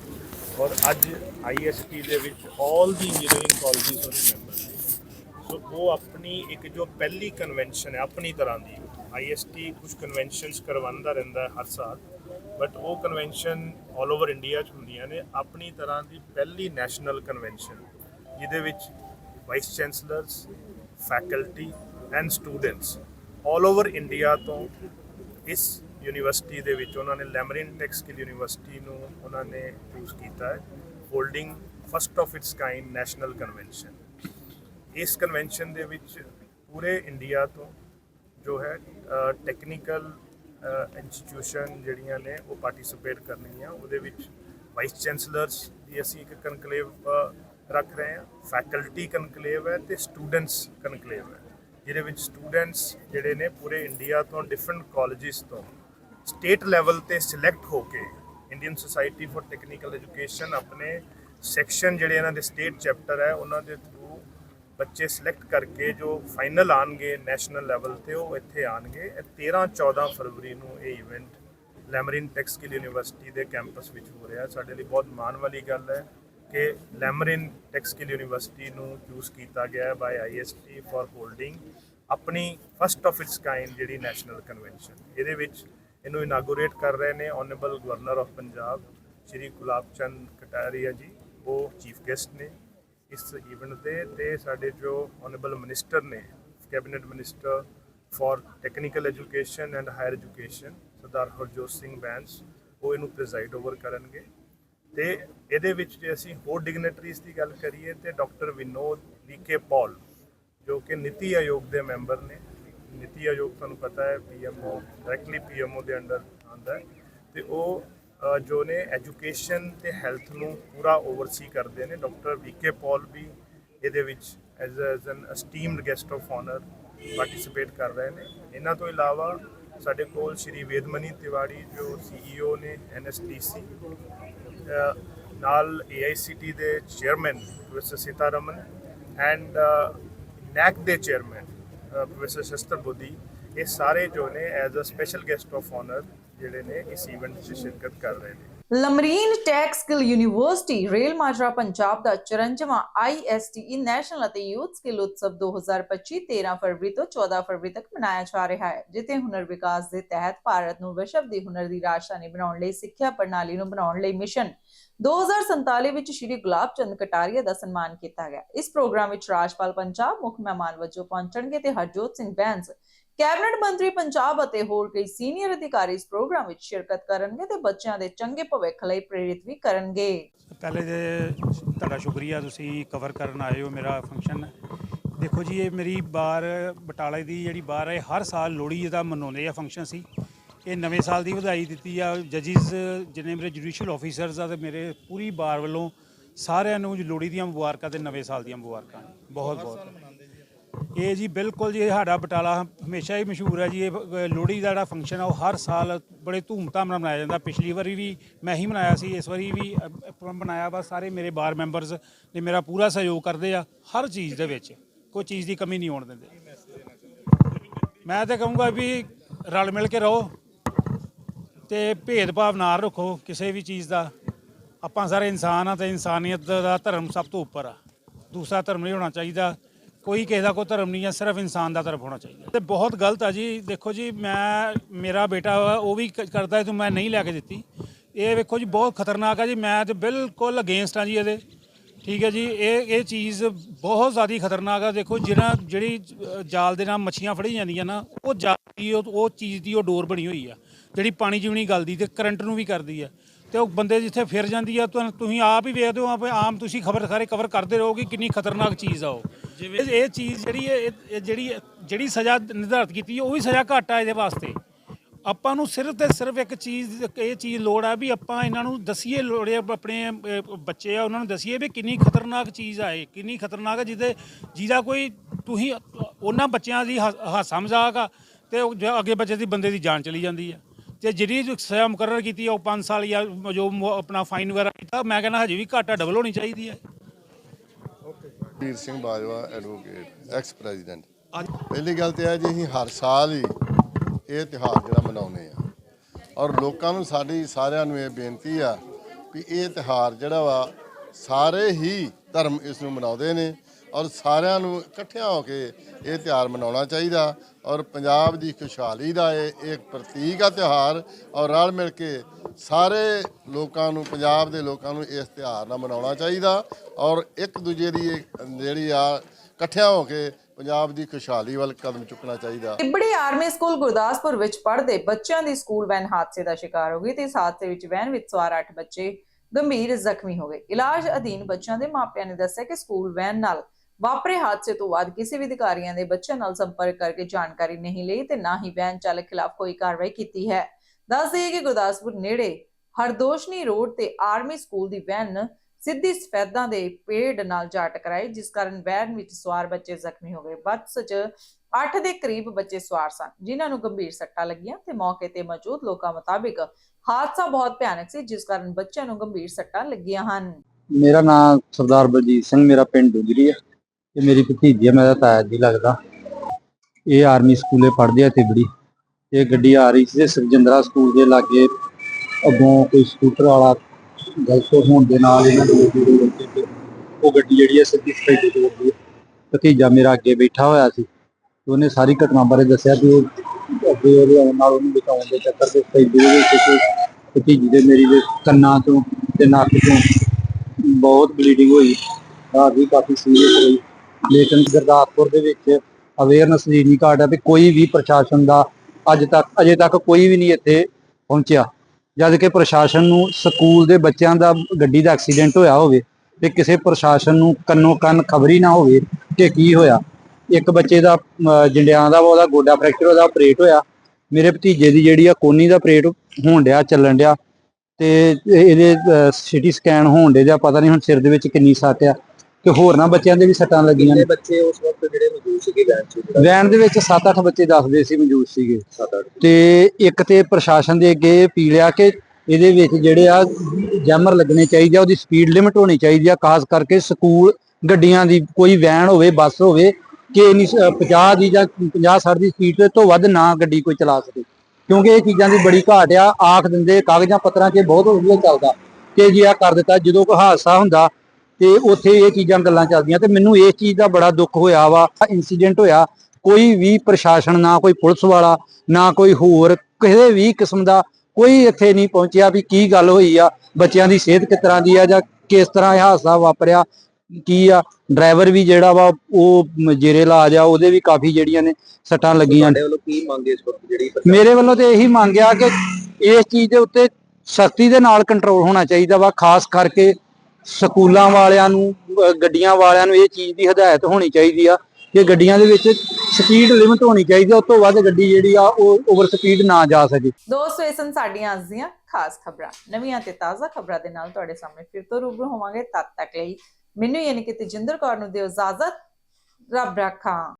ਔਰ ਅੱਜ ਆਈਐਸਪੀ ਦੇ ਵਿੱਚ 올 ਦੀ ਇੰਜੀਨੀਅਰਿੰਗ ਕਾਲਜਿਸ ਉਹਦੇ ਮੈਂਬਰ ਨੇ। ਸੋ ਉਹ ਆਪਣੀ ਇੱਕ ਜੋ ਪਹਿਲੀ ਕਨਵੈਨਸ਼ਨ ਹੈ, ਆਪਣੀ ਤਰ੍ਹਾਂ ਦੀ, IST ਕੁਝ ਕਨਵੈਨਸ਼ਨਸ ਕਰਵਾਉਂਦਾ ਰਹਿੰਦਾ ਹਰ ਸਾਲ ਬਟ ਉਹ ਕਨਵੈਨਸ਼ਨ 올 ਓਵਰ ਇੰਡੀਆ 'ਚ ਹੁੰਦੀਆਂ ਨੇ, ਆਪਣੀ ਤਰ੍ਹਾਂ ਦੀ ਪਹਿਲੀ ਨੈਸ਼ਨਲ ਕਨਵੈਨਸ਼ਨ ਜਿਹਦੇ ਵਿੱਚ vice chancellors faculty and students 올 over India ਤੋਂ ਇਸ ਯੂਨੀਵਰਸਿਟੀ ਦੇ ਵਿੱਚ ਉਹਨਾਂ ਨੇ ਲੈਮਰਿਨ ਟੈਕਸਕਿਲ ਯੂਨੀਵਰਸਿਟੀ ਨੂੰ ਉਹਨਾਂ ਨੇ ਚੂਜ਼ ਕੀਤਾ ਹੈ holding first of its kind national convention ਇਸ ਕਨਵੈਨਸ਼ਨ ਦੇ ਵਿੱਚ ਪੂਰੇ ਇੰਡੀਆ ਤੋਂ ਜੋ ਹੈ ਟੈਕਨੀਕਲ ਇੰਸਟੀਟਿਊਸ਼ਨ ਜਿਹੜੀਆਂ ਨੇ ਉਹ ਪਾਰਟਿਸਿਪੇਟ ਕਰਨਗੀਆਂ। ਉਹਦੇ ਵਿੱਚ ਵਾਈਸ ਚਾਂਸਲਰਸ ਦੀ ਅਸੀਂ ਇੱਕ ਕਨਕਲੇਵ ਰੱਖ ਰਹੇ ਹਾਂ। ਫੈਕਲਟੀ ਕਨਕਲੇਵ ਹੈ ਤੇ ਸਟੂਡੈਂਟਸ ਕਨਕਲੇਵ ਹੈ, ਜਿਹਦੇ ਵਿੱਚ ਸਟੂਡੈਂਟਸ ਜਿਹੜੇ ਨੇ ਪੂਰੇ ਇੰਡੀਆ ਤੋਂ ਡਿਫਰੈਂਟ ਕਾਲਜਿਸ ਤੋਂ ਸਟੇਟ ਲੈਵਲ ਤੇ ਸਿਲੈਕਟ ਹੋ ਕੇ Indian society for technical education ਆਪਣੇ ਸੈਕਸ਼ਨ ਜਿਹੜੇ ਇਹਨਾਂ ਦੇ ਸਟੇਟ ਚੈਪਟਰ ਹੈ, ਉਹਨਾਂ ਦੇ ਬੱਚੇ ਸਿਲੈਕਟ ਕਰਕੇ ਜੋ ਫਾਈਨਲ ਆਣਗੇ ਨੈਸ਼ਨਲ ਲੈਵਲ ਤੇ ਉਹ ਇੱਥੇ ਆਣਗੇ ਇਹ 13 14 ਫਰਵਰੀ ਨੂੰ ਇਹ ਇਵੈਂਟ ਲੈਮਰਿਨ ਟੈਕਸਟਾਈਲ ਯੂਨੀਵਰਸਿਟੀ ਦੇ ਕੈਂਪਸ ਵਿੱਚ ਹੋ ਰਿਹਾ। ਸਾਡੇ ਲਈ ਬਹੁਤ ਮਾਣ ਵਾਲੀ ਗੱਲ ਹੈ ਕਿ ਲੈਮਰਿਨ ਟੈਕਸਟਾਈਲ ਯੂਨੀਵਰਸਿਟੀ ਨੂੰ ਚੂਜ਼ ਕੀਤਾ ਗਿਆ ਹੈ ਬਾਈ ਆਈਐਸਟੀ ਫॉर ਹੋਲਡਿੰਗ ਆਪਣੀ ਫਸਟ ਆਫ ਇਟਸ ਕਾਈਂਡ ਜਿਹੜੀ ਨੈਸ਼ਨਲ ਕਨਵੈਨਸ਼ਨ ਇਹਦੇ ਵਿੱਚ ਇਹਨੂੰ ਇਨਾਗੋਰੇਟ ਕਰ ਰਹੇ ਨੇ honourable governor of Punjab Shri Gulab Chand Kataria ji, ਉਹ ਚੀਫ ਗੈਸਟ ਨੇ। ਇਸ ਇਵੈਂਟ ਦੇ ਤੇ ਸਾਡੇ ਜੋ ਆਨਰੇਬਲ ਮਿਨਿਸਟਰ ਨੇ cabinet minister for technical education and higher education Sardar Harjot Singh Bains, ਉਹ ਇਹਨੂੰ ਪ੍ਰੈਜ਼ਾਈਡ ਓਵਰ ਕਰਨਗੇ। ਤੇ ਇਹਦੇ ਵਿੱਚ ਜੇ ਅਸੀਂ ਹੋਰ ਡਿਗਨਿਟਰੀਜ਼ ਦੀ ਗੱਲ ਕਰੀਏ ਤੇ ਡਾਕਟਰ ਵਿਨੋਦ ਵੀਕੇ ਪੌਲ, ਜੋ ਕਿ ਨੀਤੀ ਆਯੋਗ ਦੇ ਮੈਂਬਰ ਨੇ। ਨੀਤੀ ਆਯੋਗ ਤੁਹਾਨੂੰ ਪਤਾ ਹੈ ਪੀਐਮਓ ਡਾਇਰੈਕਟਲੀ ਪੀਐਮਓ ਦੇ ਅੰਡਰ ਆਉਂਦਾ ਹੈ। ਤੇ ਉਹ ਜੋ ਨੇ ਐਜੂਕੇਸ਼ਨ ਤੇ ਹੈਲਥ ਨੂੰ ਪੂਰਾ ਓਵਰਸੀ ਕਰਦੇ ਨੇ ਡਾਕਟਰ ਵੀਕੇ ਪੌਲ ਵੀ ਇਹਦੇ ਵਿੱਚ as as an esteemed guest of honour participate ਕਰ ਰਹੇ ਨੇ। ਇਹਨਾਂ ਤੋਂ ਇਲਾਵਾ ਸਾਡੇ ਕੋਲ ਸ਼੍ਰੀ ਵੇਦਮਨੀ ਤਿਵਾੜੀ ਜੋ ਸੀਈਓ ਨੇ ਐਨਐਸਡੀਸੀ ਨਾਲ ਏਆਈਸੀਟੀ ਦੇ chairman professor Sitharaman and NAAC ਦੇ ਚੇਅਰਮੈਨ ਪ੍ਰੋਫੈਸਰ ਸ਼ਸਤਰ ਬੁੱਧੀ, ਇਹ ਸਾਰੇ ਜੋ ਨੇ as a special guest of honour ਜਿਹੜੇ ਨੇ ਇਸ ਇਵੈਂਟ 'ਚ ਸ਼ਿਰਕਤ ਕਰ ਰਹੇ ਨੇ। Lamrin tech skill university, Rail Majra Punjab ਦਾ 54ਵਾਂ ISTE ਨੈਸ਼ਨਲ ਅਤੇ ਯੂਥ ਸਕਿੱਲ ਉਤਸਵ 2025 13 ਫਰਵਰੀ ਤੋਂ 14 ਫਰਵਰੀ ਤੱਕ ਮਨਾਇਆ ਜਾ ਰਿਹਾ ਹੈ, ਜਿੱਥੇ ਹੁਨਰ ਵਿਕਾਸ ਦੇ ਤਹਿਤ ਭਾਰਤ ਨੂੰ ਵਿਸ਼ਵ ਦੀ ਹੁਨਰ ਦੀ ਰਾਜਧਾਨੀ ਬਣਾਉਣ ਲਈ, ਸਿੱਖਿਆ ਪ੍ਰਣਾਲੀ ਨੂੰ ਬਣਾਉਣ ਲਈ ਮਿਸ਼ਨ 2047 ਵਿੱਚ ਸ਼੍ਰੀ ਗੁਲਾਬ ਚੰਦ ਕਟਾਰੀਆ ਦਾ ਸਨਮਾਨ ਕੀਤਾ ਗਿਆ। ਇਸ ਪ੍ਰੋਗਰਾਮ ਵਿੱਚ ਰਾਜਪਾਲ ਪੰਜਾਬ ਮੁੱਖ ਮਹਿਮਾਨ ਵਜੋਂ ਪਹੁੰਚਣਗੇ ਤੇ ਹਰਜੋਤ ਸਿੰਘ ਬੈਂਸ ਕੈਬਨਿਟ ਮੰਤਰੀ ਪੰਜਾਬ ਅਤੇ ਹੋਰ ਕਈ ਸੀਨੀਅਰ ਅਧਿਕਾਰੀ ਇਸ ਪ੍ਰੋਗਰਾਮ ਵਿੱਚ ਸ਼ਿਰਕਤ ਕਰਨਗੇ ਤੇ ਬੱਚਿਆਂ ਦੇ ਚੰਗੇ ਭਵਿੱਖ ਲਈ ਪ੍ਰੇਰਿਤ ਵੀ ਕਰਨਗੇ। ਪਹਿਲੇ ਤੇ ਤੁਹਾਡਾ ਸ਼ੁਕਰੀਆ, ਤੁਸੀਂ ਕਵਰ ਕਰਨ ਆਏ ਹੋ ਮੇਰਾ ਫੰਕਸ਼ਨ ਦੇਖੋ ਜੀ, ਇਹ ਮੇਰੀ ਬਾਰ ਬਟਾਲੇ ਦੀ ਜਿਹੜੀ ਬਾਰ ਹੈ ਹਰ ਸਾਲ ਲੋਹੜੀ ਦਾ ਮਨਾਉਂਦੇ ਆ ਫੰਕਸ਼ਨ ਸੀ ਇਹ ਨਵੇਂ ਸਾਲ ਦੀ ਵਧਾਈ ਦਿੱਤੀ ਆ। ਜੱਜਿਸ ਜਿਨੇ ਮੇਰੇ ਜੁਡੀਸ਼ੀਅਲ ਆਫੀਸਰਸ ਆ ਤੇ ਮੇਰੇ ਪੂਰੀ ਬਾਰ ਵੱਲੋਂ ਸਾਰਿਆਂ ਨੂੰ ਲੋਹੜੀ ਦੀਆਂ ਮੁਬਾਰਕਾਂ ਤੇ ਨਵੇਂ ਸਾਲ ਦੀਆਂ ਮੁਬਾਰਕਾਂ। ਬਹੁਤ ਬਹੁਤ। ਇਹ ਜੀ ਬਿਲਕੁਲ ਜੀ ਇਹ ਸਾਡਾ ਬਟਾਲਾ ਹਮੇਸ਼ਾ ਹੀ ਮਸ਼ਹੂਰ ਹੈ ਜੀ। ਇਹ ਲੋਹੜੀ ਦਾ ਜਿਹੜਾ ਫੰਕਸ਼ਨ ਆ ਉਹ ਹਰ ਸਾਲ ਬੜੇ ਧੂਮਧਾਮ ਨਾਲ ਮਨਾਇਆ ਜਾਂਦਾ। ਪਿਛਲੀ ਵਾਰੀ ਵੀ ਮੈਂ ਹੀ ਮਨਾਇਆ ਸੀ ਇਸ ਵਾਰੀ ਵੀ ਅ, ਮਨਾਇਆ ਵਾ। ਸਾਰੇ ਮੇਰੇ ਬਾਰ ਮੈਂਬਰਸ ਨੇ ਮੇਰਾ ਪੂਰਾ ਸਹਿਯੋਗ ਕਰਦੇ ਆ ਹਰ ਚੀਜ਼ ਦੇ ਵਿੱਚ। ਕੋਈ ਚੀਜ਼ ਦੀ ਕਮੀ ਨਹੀਂ ਹੋਣ ਦਿੰਦੇ। ਮੈਂ ਤਾਂ ਕਹੂੰਗਾ ਵੀ ਰਲ ਮਿਲ ਕੇ ਰਹੋ ਤੇ ਭੇਦਭਾਵ ਨਾ ਰੱਖੋ ਕਿਸੇ ਵੀ ਚੀਜ਼ ਦਾ। ਆਪਾਂ ਸਾਰੇ ਇਨਸਾਨ ਆ ਤੇ ਇਨਸਾਨੀਅਤ ਦਾ ਧਰਮ ਸਭ ਤੋਂ ਉੱਪਰ ਆ। ਦੂਸਰਾ ਧਰਮ ਨਹੀਂ ਹੋਣਾ ਚਾਹੀਦਾ। ਕੋਈ ਕਿਸੇ ਦਾ ਕੋਈ ਧਰਮ ਨਹੀਂ ਹੈ, ਸਿਰਫ ਇਨਸਾਨ ਦਾ ਧਰਮ ਹੋਣਾ ਚਾਹੀਦਾ। ਤੇ ਬਹੁਤ ਗਲਤ ਆ ਜੀ। ਦੇਖੋ ਜੀ, ਮੈਂ, ਮੇਰਾ ਬੇਟਾ ਉਹ ਵੀ ਕਰਦਾ ਹੈ ਤੇ ਮੈਂ ਨਹੀਂ ਲੈ ਕੇ ਦਿੱਤੀ। ਇਹ ਵੇਖੋ ਜੀ, ਬਹੁਤ ਖਤਰਨਾਕ ਆ ਜੀ। ਮੈਂ ਤੇ ਬਿਲਕੁਲ ਅਗੇਂਸਟ ਆ ਜੀ ਇਹਦੇ। ਠੀਕ ਹੈ ਜੀ, ਇਹ ਇਹ ਚੀਜ਼ ਬਹੁਤ ਜ਼ਿਆਦਾ ਖਤਰਨਾਕ ਆ। ਦੇਖੋ ਜਿਹੜਾ ਜਿਹੜੀ ਜਾਲ ਦੇ ਨਾਲ ਮੱਛੀਆਂ ਫੜੀ ਜਾਂਦੀਆਂ ਨਾ, ਉਹ ਜਾਲ ਦੀ, ਉਹ ਚੀਜ਼ ਦੀ, ਉਹ ਡੋਰ ਬਣੀ ਹੋਈ ਆ। ਜਿਹੜੀ ਪਾਣੀ ਜਿਵਣੀ ਗਲਦੀ ਤੇ ਕਰੰਟ ਨੂੰ ਵੀ ਕਰਦੀ ਆ। ਤੇ ਉਹ ਬੰਦੇ ਜਿੱਥੇ ਫਿਰ ਜਾਂਦੀ ਆ ਤੁਸੀਂ ਆਪ ਹੀ ਵੇਖਦੇ ਹੋ, ਆਪ ਆਮ ਤੁਸੀਂ ਖਬਰ ਸਾਰੇ ਕਵਰ ਕਰਦੇ ਰਹੋਗੇ ਕਿੰਨੀ ਖਤਰਨਾਕ ਚੀਜ਼ ਆ ਉਹ। ਜਿਵੇਂ ਇਹ ਚੀਜ਼ ਜਿਹੜੀ ਹੈ ਇਹ- ਜਿਹੜੀ ਜਿਹੜੀ ਸਜ਼ਾ ਨਿਰਧਾਰਿਤ ਕੀਤੀ ਹੈ, ਉਹ ਵੀ ਸਜ਼ਾ ਘੱਟ ਆ ਇਹਦੇ ਵਾਸਤੇ। ਆਪਾਂ ਨੂੰ ਸਿਰਫ ਤੇ ਸਿਰਫ ਇੱਕ ਚੀਜ਼ ਇਹ ਚੀਜ਼ ਲੋੜ ਆ ਵੀ ਆਪਾਂ ਇਹਨਾਂ ਨੂੰ ਦਸੀਏ ਲੋੜੇ ਆਪਣੇ ਬੱਚੇ ਆ ਉਹਨਾਂ ਨੂੰ ਦਸੀਏ ਵੀ ਕਿੰਨੀ ਖਤਰਨਾਕ ਚੀਜ਼ ਆ ਇਹ ਕਿੰਨੀ ਖਤਰਨਾਕ ਆ ਜਿਹਦੇ ਜਿਹਦਾ ਕੋਈ ਤੁਸੀਂ ਉਹਨਾਂ ਬੱਚਿਆਂ ਦੀ ਹਾ- ਹਾਸਾ ਮਜ਼ਾਕ ਆ ਤੇ ਉਹ ਅੱਗੇ ਬੱਚੇ ਦੀ ਬੰਦੇ ਦੀ ਜਾਨ ਚਲੀ ਜਾਂਦੀ ਆ। ਤੇ ਜਿਹੜੀ ਸਜ਼ਾ ਮੁਕਰਰ ਕੀਤੀ ਆ ਉਹ 5 ਸਾਲ ਜਾਂ ਜੋ ਆਪਣਾ ਫਾਈਨ ਵਗੈਰਾ ਕੀਤਾ ਮੈਂ ਕਹਿੰਦਾ ਹਜੇ ਵੀ ਘਾਟਾ ਡਬਲ ਹੋਣੀ ਚਾਹੀਦੀ ਹੈ Veer Singh Bajwa advocate ex president ਪਹਿਲੀ ਗੱਲ ਤੇ ਹੈ ਜੀ ਅਸੀਂ ਹਰ ਸਾਲ ਹੀ ਇਹ ਤਿਉਹਾਰ ਜਿਹੜਾ ਮਨਾਉਂਦੇ ਆ ਔਰ ਲੋਕਾਂ ਨੂੰ ਸਾਡੀ ਸਾਰਿਆਂ ਨੂੰ ਇਹ ਬੇਨਤੀ ਆ ਵੀ ਇਹ ਤਿਉਹਾਰ ਜਿਹੜਾ ਵਾ ਸਾਰੇ ਹੀ ਧਰਮ ਇਸ ਨੂੰ ਮਨਾਉਂਦੇ ਨੇ ਔਰ ਸਾਰਿਆਂ ਨੂੰ ਇਕੱਠਿਆਂ ਹੋ ਕੇ ਇਹ ਤਿਉਹਾਰ ਮਨਾਉਣਾ ਚਾਹੀਦਾ। ਔਰ ਪੰਜਾਬ ਦੀ ਖੁਸ਼ਹਾਲੀ ਦਾ ਇਹ ਇੱਕ ਪ੍ਰਤੀਕ ਆ ਤਿਉਹਾਰ। ਔਰ ਰਲ ਮਿਲ ਕੇ ਸਾਰੇ ਲੋਕਾਂ ਨੂੰ, ਪੰਜਾਬ ਦੇ ਲੋਕਾਂ ਨੂੰ ਇਸ ਤਿਉਹਾਰ ਨਾਲ ਮਨਾਉਣਾ ਚਾਹੀਦਾ ਔਰ ਇੱਕ ਦੂਜੇ ਦੀ ਜਿਹੜੀ ਆ ਇਕੱਠਿਆਂ ਹੋ ਕੇ ਪੰਜਾਬ ਦੀ ਖੁਸ਼ਹਾਲੀ ਵੱਲ ਕਦਮ ਚੁੱਕਣਾ ਚਾਹੀਦਾ। ਤਿਬੜੀ ਆਰਮੀ ਸਕੂਲ ਗੁਰਦਾਸਪੁਰ ਵਿੱਚ ਪੜ੍ਹਦੇ ਬੱਚਿਆਂ ਦੀ ਸਕੂਲ ਵੈਨ ਹਾਦਸੇ ਦਾ ਸ਼ਿਕਾਰ ਹੋ ਗਈ ਤੇ ਇਸ ਹਾਦਸੇ ਵਿੱਚ ਵੈਨ ਵਿੱਚ ਸਵਾਰ 8 ਬੱਚੇ ਗੰਭੀਰ ਜ਼ਖਮੀ ਹੋ ਗਏ। ਇਲਾਜ ਅਧੀਨ ਬੱਚਿਆਂ ਦੇ ਮਾਪਿਆਂ ਨੇ ਦੱਸਿਆ ਕਿ ਸਕੂਲ ਵੈਨ ਨਾਲ ਵਾਪਰੇ ਹਾਦਸੇ ਤੋਂ ਬਾਅਦ ਕਿਸੇ ਵੀ ਅਧਿਕਾਰੀਆਂ ਦੇ ਬੱਚਿਆਂ ਨਾਲ ਸੰਪਰਕ ਕਰਕੇ ਜਾਣਕਾਰੀ ਨਹੀਂ ਲਈ ਤੇ ਨਾ ਹੀ ਵੈਨ ਚਾਲਕ ਖਿਲਾਫ ਕੋਈ ਕਾਰਵਾਈ ਕੀਤੀ ਹੈ। ਦੱਸ ਦਈਏ ਕਿ ਗੁਰਦਾਸਪੁਰ ਨੇੜੇ ਹਰਦੋਸ਼ਨੀ ਰੋਡ ਤੇ ਆਰਮੀ ਸਕੂਲ ਦੀ ਵੈਨ ਸਿੱਧੀ ਸਫੈਦਾਂ ਦੇ ਪੇੜ ਨਾਲ ਜਾ ਟਕਰਾਈ, ਜਿਸ ਕਾਰਨ ਵੈਨ ਵਿੱਚ ਸਵਾਰ ਬੱਚੇ ਜ਼ਖਮੀ ਹੋ ਗਏ। ਬੱਸ 'ਚ 8 ਦੇ ਕਰੀਬ ਬੱਚੇ ਸਵਾਰ ਸਨ, ਜਿਨ੍ਹਾਂ ਨੂੰ ਗੰਭੀਰ ਸੱਟਾਂ ਲੱਗੀਆਂ ਤੇ ਮੌਕੇ ਤੇ ਮੌਜੂਦ ਲੋਕਾਂ ਮੁਤਾਬਿਕ ਹਾਦਸਾ ਬਹੁਤ ਭਿਆਨਕ ਸੀ, ਜਿਸ ਕਾਰਨ ਬੱਚਿਆਂ ਨੂੰ ਗੰਭੀਰ ਸੱਟਾਂ ਲੱਗੀਆਂ ਹਨ। ਮੇਰਾ ਨਾਮ ਸਰਦਾਰ ਬਲਜੀਤ ਸਿੰਘ, ਮੇਰਾ ਪਿੰਡ ਡੁਗਰੀ ਹੈ ਤੇ ਮੇਰੀ ਭਤੀਜੀ ਹੈ, ਮੇਰਾ ਤਾਇਆ ਜੀ ਲੱਗਦਾ। ਇਹ ਆਰਮੀ ਸਕੂਲੇ ਪੜ੍ਹਦੇ ਆ ਤਿਬੜੀ। ਇਹ ਗੱਡੀ ਆ ਰਹੀ ਸੀ ਤੇ ਸੁਖਜਿੰਦਰਾ ਸਕੂਲ ਦੇ ਲਾਗੇ। ਅੱਗੋਂ ਕੋਈ ਸਕੂਟਰ ਵਾਲਾ ਗਲਤ ਹੋਣ ਦੇ ਨਾਲ ਇਹਨਾਂ ਗੱਡੀ ਦੇ ਉਹ ਗੱਡੀ ਜਿਹੜੀ ਹੈ ਸਿੱਧੀ ਸਪੀਡ ਤੇ ਵੱਜੀ ਭਤੀਜਾ ਮੇਰਾ ਅੱਗੇ ਬੈਠਾ ਹੋਇਆ ਸੀ। ਉਹਨੇ ਸਾਰੀ ਘਟਨਾ ਬਾਰੇ ਦੱਸਿਆ ਕਿ ਉਹ ਅੱਗੇ ਉਹਦੇ ਨਾਲ ਉਹਨੂੰ ਬਚਾਉਣ ਦੇ ਚੱਕਰ ਦੇ ਸਪੀਡ ਦੇ ਵਿੱਚ ਭਤੀਜੀ ਦੇ ਮੇਰੀ ਦੇ ਕੰਨਾਂ ਤੋਂ ਤੇ ਨੱਕ ਤੋਂ ਬਹੁਤ ਬਲੀਡਿੰਗ ਹੋਈ। ਆ ਵੀ ਕਾਫੀ ਸੀਰੀਅਸ ਹੋਈ। ਲੇਕਿਨ ਗੁਰਦਾਸਪੁਰ ਦੇ ਵਿੱਚ ਅਵੇਅਰਨੈਸ ਨਹੀਂ ਘਾਟ ਹੈ ਵੀ ਕੋਈ ਵੀ ਪ੍ਰਸ਼ਾਸਨ ਦਾ ਅੱਜ ਤੱਕ ਅਜੇ ਤੱਕ ਕੋਈ ਵੀ ਨਹੀਂ ਇੱਥੇ ਪਹੁੰਚਿਆ। ਜਦ ਕਿ ਪ੍ਰਸ਼ਾਸਨ ਨੂੰ ਸਕੂਲ ਦੇ ਬੱਚਿਆਂ ਦਾ ਗੱਡੀ ਦਾ ਐਕਸੀਡੈਂਟ ਹੋਇਆ ਹੋਵੇ ਤੇ ਕਿਸੇ ਪ੍ਰਸ਼ਾਸਨ ਨੂੰ ਕੰਨੋ ਕੰਨ ਖਬਰੀ ਨਾ ਹੋਵੇ ਕਿ ਕੀ ਹੋਇਆ। ਇੱਕ ਬੱਚੇ ਦਾ ਅਮ, ਜੰਡਿਆਂ ਦਾ ਉਹਦਾ ਗੋਡਾ ਫ੍ਰੈਕਚਰ ਉਹਦਾ ਆਪਰੇਟ ਹੋਇਆ। ਮੇਰੇ ਭਤੀਜੇ ਦੀ ਜਿਹੜੀ ਆ ਕੋਨੀ ਦਾ ਆਪਰੇਟ ਹੋਣ ਡਿਆ ਚੱਲਣ ਡਿਆ ਤੇ ਇਹ- ਇਹਦੇ ਸਿਟੀ ਸਕੈਨ ਹੋਣ ਡੇ ਜਾਂ ਪਤਾ ਨਹੀਂ ਹੁਣ ਸਿਰ ਦੇ ਵਿੱਚ ਕਿੰਨੀ ਸੱਟ ਆ। ਤੇ ਹੋਰਨਾਂ ਬੱਚਿਆਂ ਦੇ ਵੀ ਸੱਟਾਂ ਲੱਗੀਆਂ ਨੇ। ਬੱਚੇ ਉਸ ਵਕਤ ਜਿਹੜੇ ਮੌਜੂਦ ਸੀਗੇ ਵੈਨ 'ਚ? ਵੈਨ ਦੇ ਵਿੱਚ 7-8 ਬੱਚੇ ਦੱਸਦੇ ਸੀ ਮੌਜੂਦ ਸੀਗੇ। ਤੇ ਇੱਕ ਤੇ ਪ੍ਰਸ਼ਾਸਨ ਦੇ ਅੱਗੇ ਅਪੀਲ ਆ ਕਿ ਇਹਦੇ ਵਿੱਚ ਜਿਹੜੇ ਆ ਜੈਮਰ ਲੱਗਣੇ ਚਾਹੀਦੇ ਆ ਉਹਦੀ ਸਪੀਡ ਲਿਮਟ ਹੋਣੀ ਚਾਹੀਦੀ ਆ ਖਾਸ ਕਰਕੇ ਸਕੂਲ ਗੱਡੀਆਂ ਦੀ ਕੋਈ ਵੈਨ ਹੋਵੇ ਬੱਸ ਹੋਵੇ ਕਿ ਇੰਨੀ ਸ- 50 ਦੀ ਜਾਂ 50 60 ਦੀ ਸਪੀਡ ਤੋਂ ਵੱਧ ਨਾ ਗੱਡੀ ਕੋਈ ਚਲਾ ਸਕੇ। ਕਿਉਂਕਿ ਇਹ ਚੀਜ਼ਾਂ ਦੀ ਬੜੀ ਘਾਟ ਆ ਆਖ ਦਿੰਦੇ ਕਾਗਜ਼ਾਂ ਪੱਤਰਾਂ 'ਚ ਬਹੁਤ ਵਧੀਆ ਚੱਲਦਾ ਕਿ ਜੀ ਆ ਕਰ ਦਿੱਤਾ ਜਦੋਂ ਕੋਈ ਹਾਦਸਾ ਹੁੰਦਾ ਤੇ ਉੱਥੇ ਇਹ ਚੀਜ਼ਾਂ ਗੱਲਾਂ ਚੱਲਦੀਆਂ ਤੇ ਮੈਨੂੰ ਇਸ ਚੀਜ਼ ਦਾ ਬੜਾ ਦੁੱਖ ਹੋਇਆ ਵਾ ਇਨਸੀਡੈਂਟ ਹੋਇਆ। ਕੋਈ ਵੀ ਪ੍ਰਸ਼ਾਸਨ ਨਾ ਕੋਈ ਪੁਲਿਸ ਵਾਲਾ ਨਾ ਕੋਈ ਹੋਰ ਕਿਸੇ ਵੀ ਕਿਸਮ ਦਾ ਕੋਈ ਇੱਥੇ ਨਹੀਂ ਪਹੁੰਚਿਆ ਵੀ ਕੀ ਗੱਲ ਹੋਈ ਆ ਬੱਚਿਆਂ ਦੀ ਸਿਹਤ ਕਿਸ ਤਰ੍ਹਾਂ ਦੀ ਆ ਜਾਂ ਕਿਸ ਤਰ੍ਹਾਂ ਇਹ ਹਾਦਸਾ ਵਾਪਰਿਆ ਕੀ ਆ ਡਰਾਈਵਰ ਵੀ ਜਿਹੜਾ ਵਾ ਉਹ ਜੇਰੇ ਇਲਾਜ ਆ ਉਹਦੇ ਵੀ ਕਾਫੀ ਜਿਹੜੀਆਂ ਨੇ ਸੱਟਾਂ ਲੱਗੀਆਂ ਵੱਲੋਂ ਕੀ ਮੰਗੇ ਇਸ ਵਕਤ ਜਿਹੜੀ ਮੇਰੇ ਵੱਲੋਂ ਤੇ ਇਹੀ ਮੰਗਿਆ ਕਿ ਇਸ ਚੀਜ਼ ਦੇ ਉੱਤੇ ਸਖਤੀ ਦੇ ਨਾਲ ਕੰਟਰੋਲ ਹੋਣਾ ਚਾਹੀਦਾ ਵਾ ਖਾਸ ਕਰਕੇ ਸਕੂਲਾਂ ਵਾਲਿਆਂ ਨੂੰ, ਅਹ ਗੱਡੀਆਂ ਵਾਲਿਆਂ ਨੂੰ ਇਹ ਚੀਜ਼ ਦੀ ਹਦਾਇਤ ਹੋਣੀ ਚਾਹੀਦੀ ਆ ਕਿ ਗੱਡੀਆਂ ਦੇ ਵਿੱਚ ਸਪੀਡ ਲਿਮਟ ਹੋਣੀ ਚਾਹੀਦੀ ਆ, ਉਸ ਤੋਂ ਵੱਧ ਗੱਡੀ ਜਿਹੜੀ ਆ, ਉਹ ਓਵਰ ਸਪੀਡ ਨਾ ਜਾ ਸਕੇ। ਦੋਸਤੋ, ਇਹ ਸਨ ਸਾਡੀਆਂ ਅੱਜ ਦੀਆਂ ਖਾਸ ਖਬਰਾਂ। ਨਵੀਆਂ ਤੇ ਤਾਜ਼ਾ ਖਬਰਾਂ ਦੇ ਨਾਲ ਤੁਹਾਡੇ ਸਾਹਮਣੇ ਫਿਰ ਤੋਂ ਰੂਬਰੂ ਹੋਵਾਂਗੇ ਤਦ ਤੱਕ ਲਈ ਮੈਨੂੰ ਯਾਨੀ ਕਿ ਤੇਜਿੰਦਰ ਕੌਰ ਨੂੰ ਦਿਓ ਇਜਾਜ਼ਤ। ਰੱਬ ਰਾਖਾ।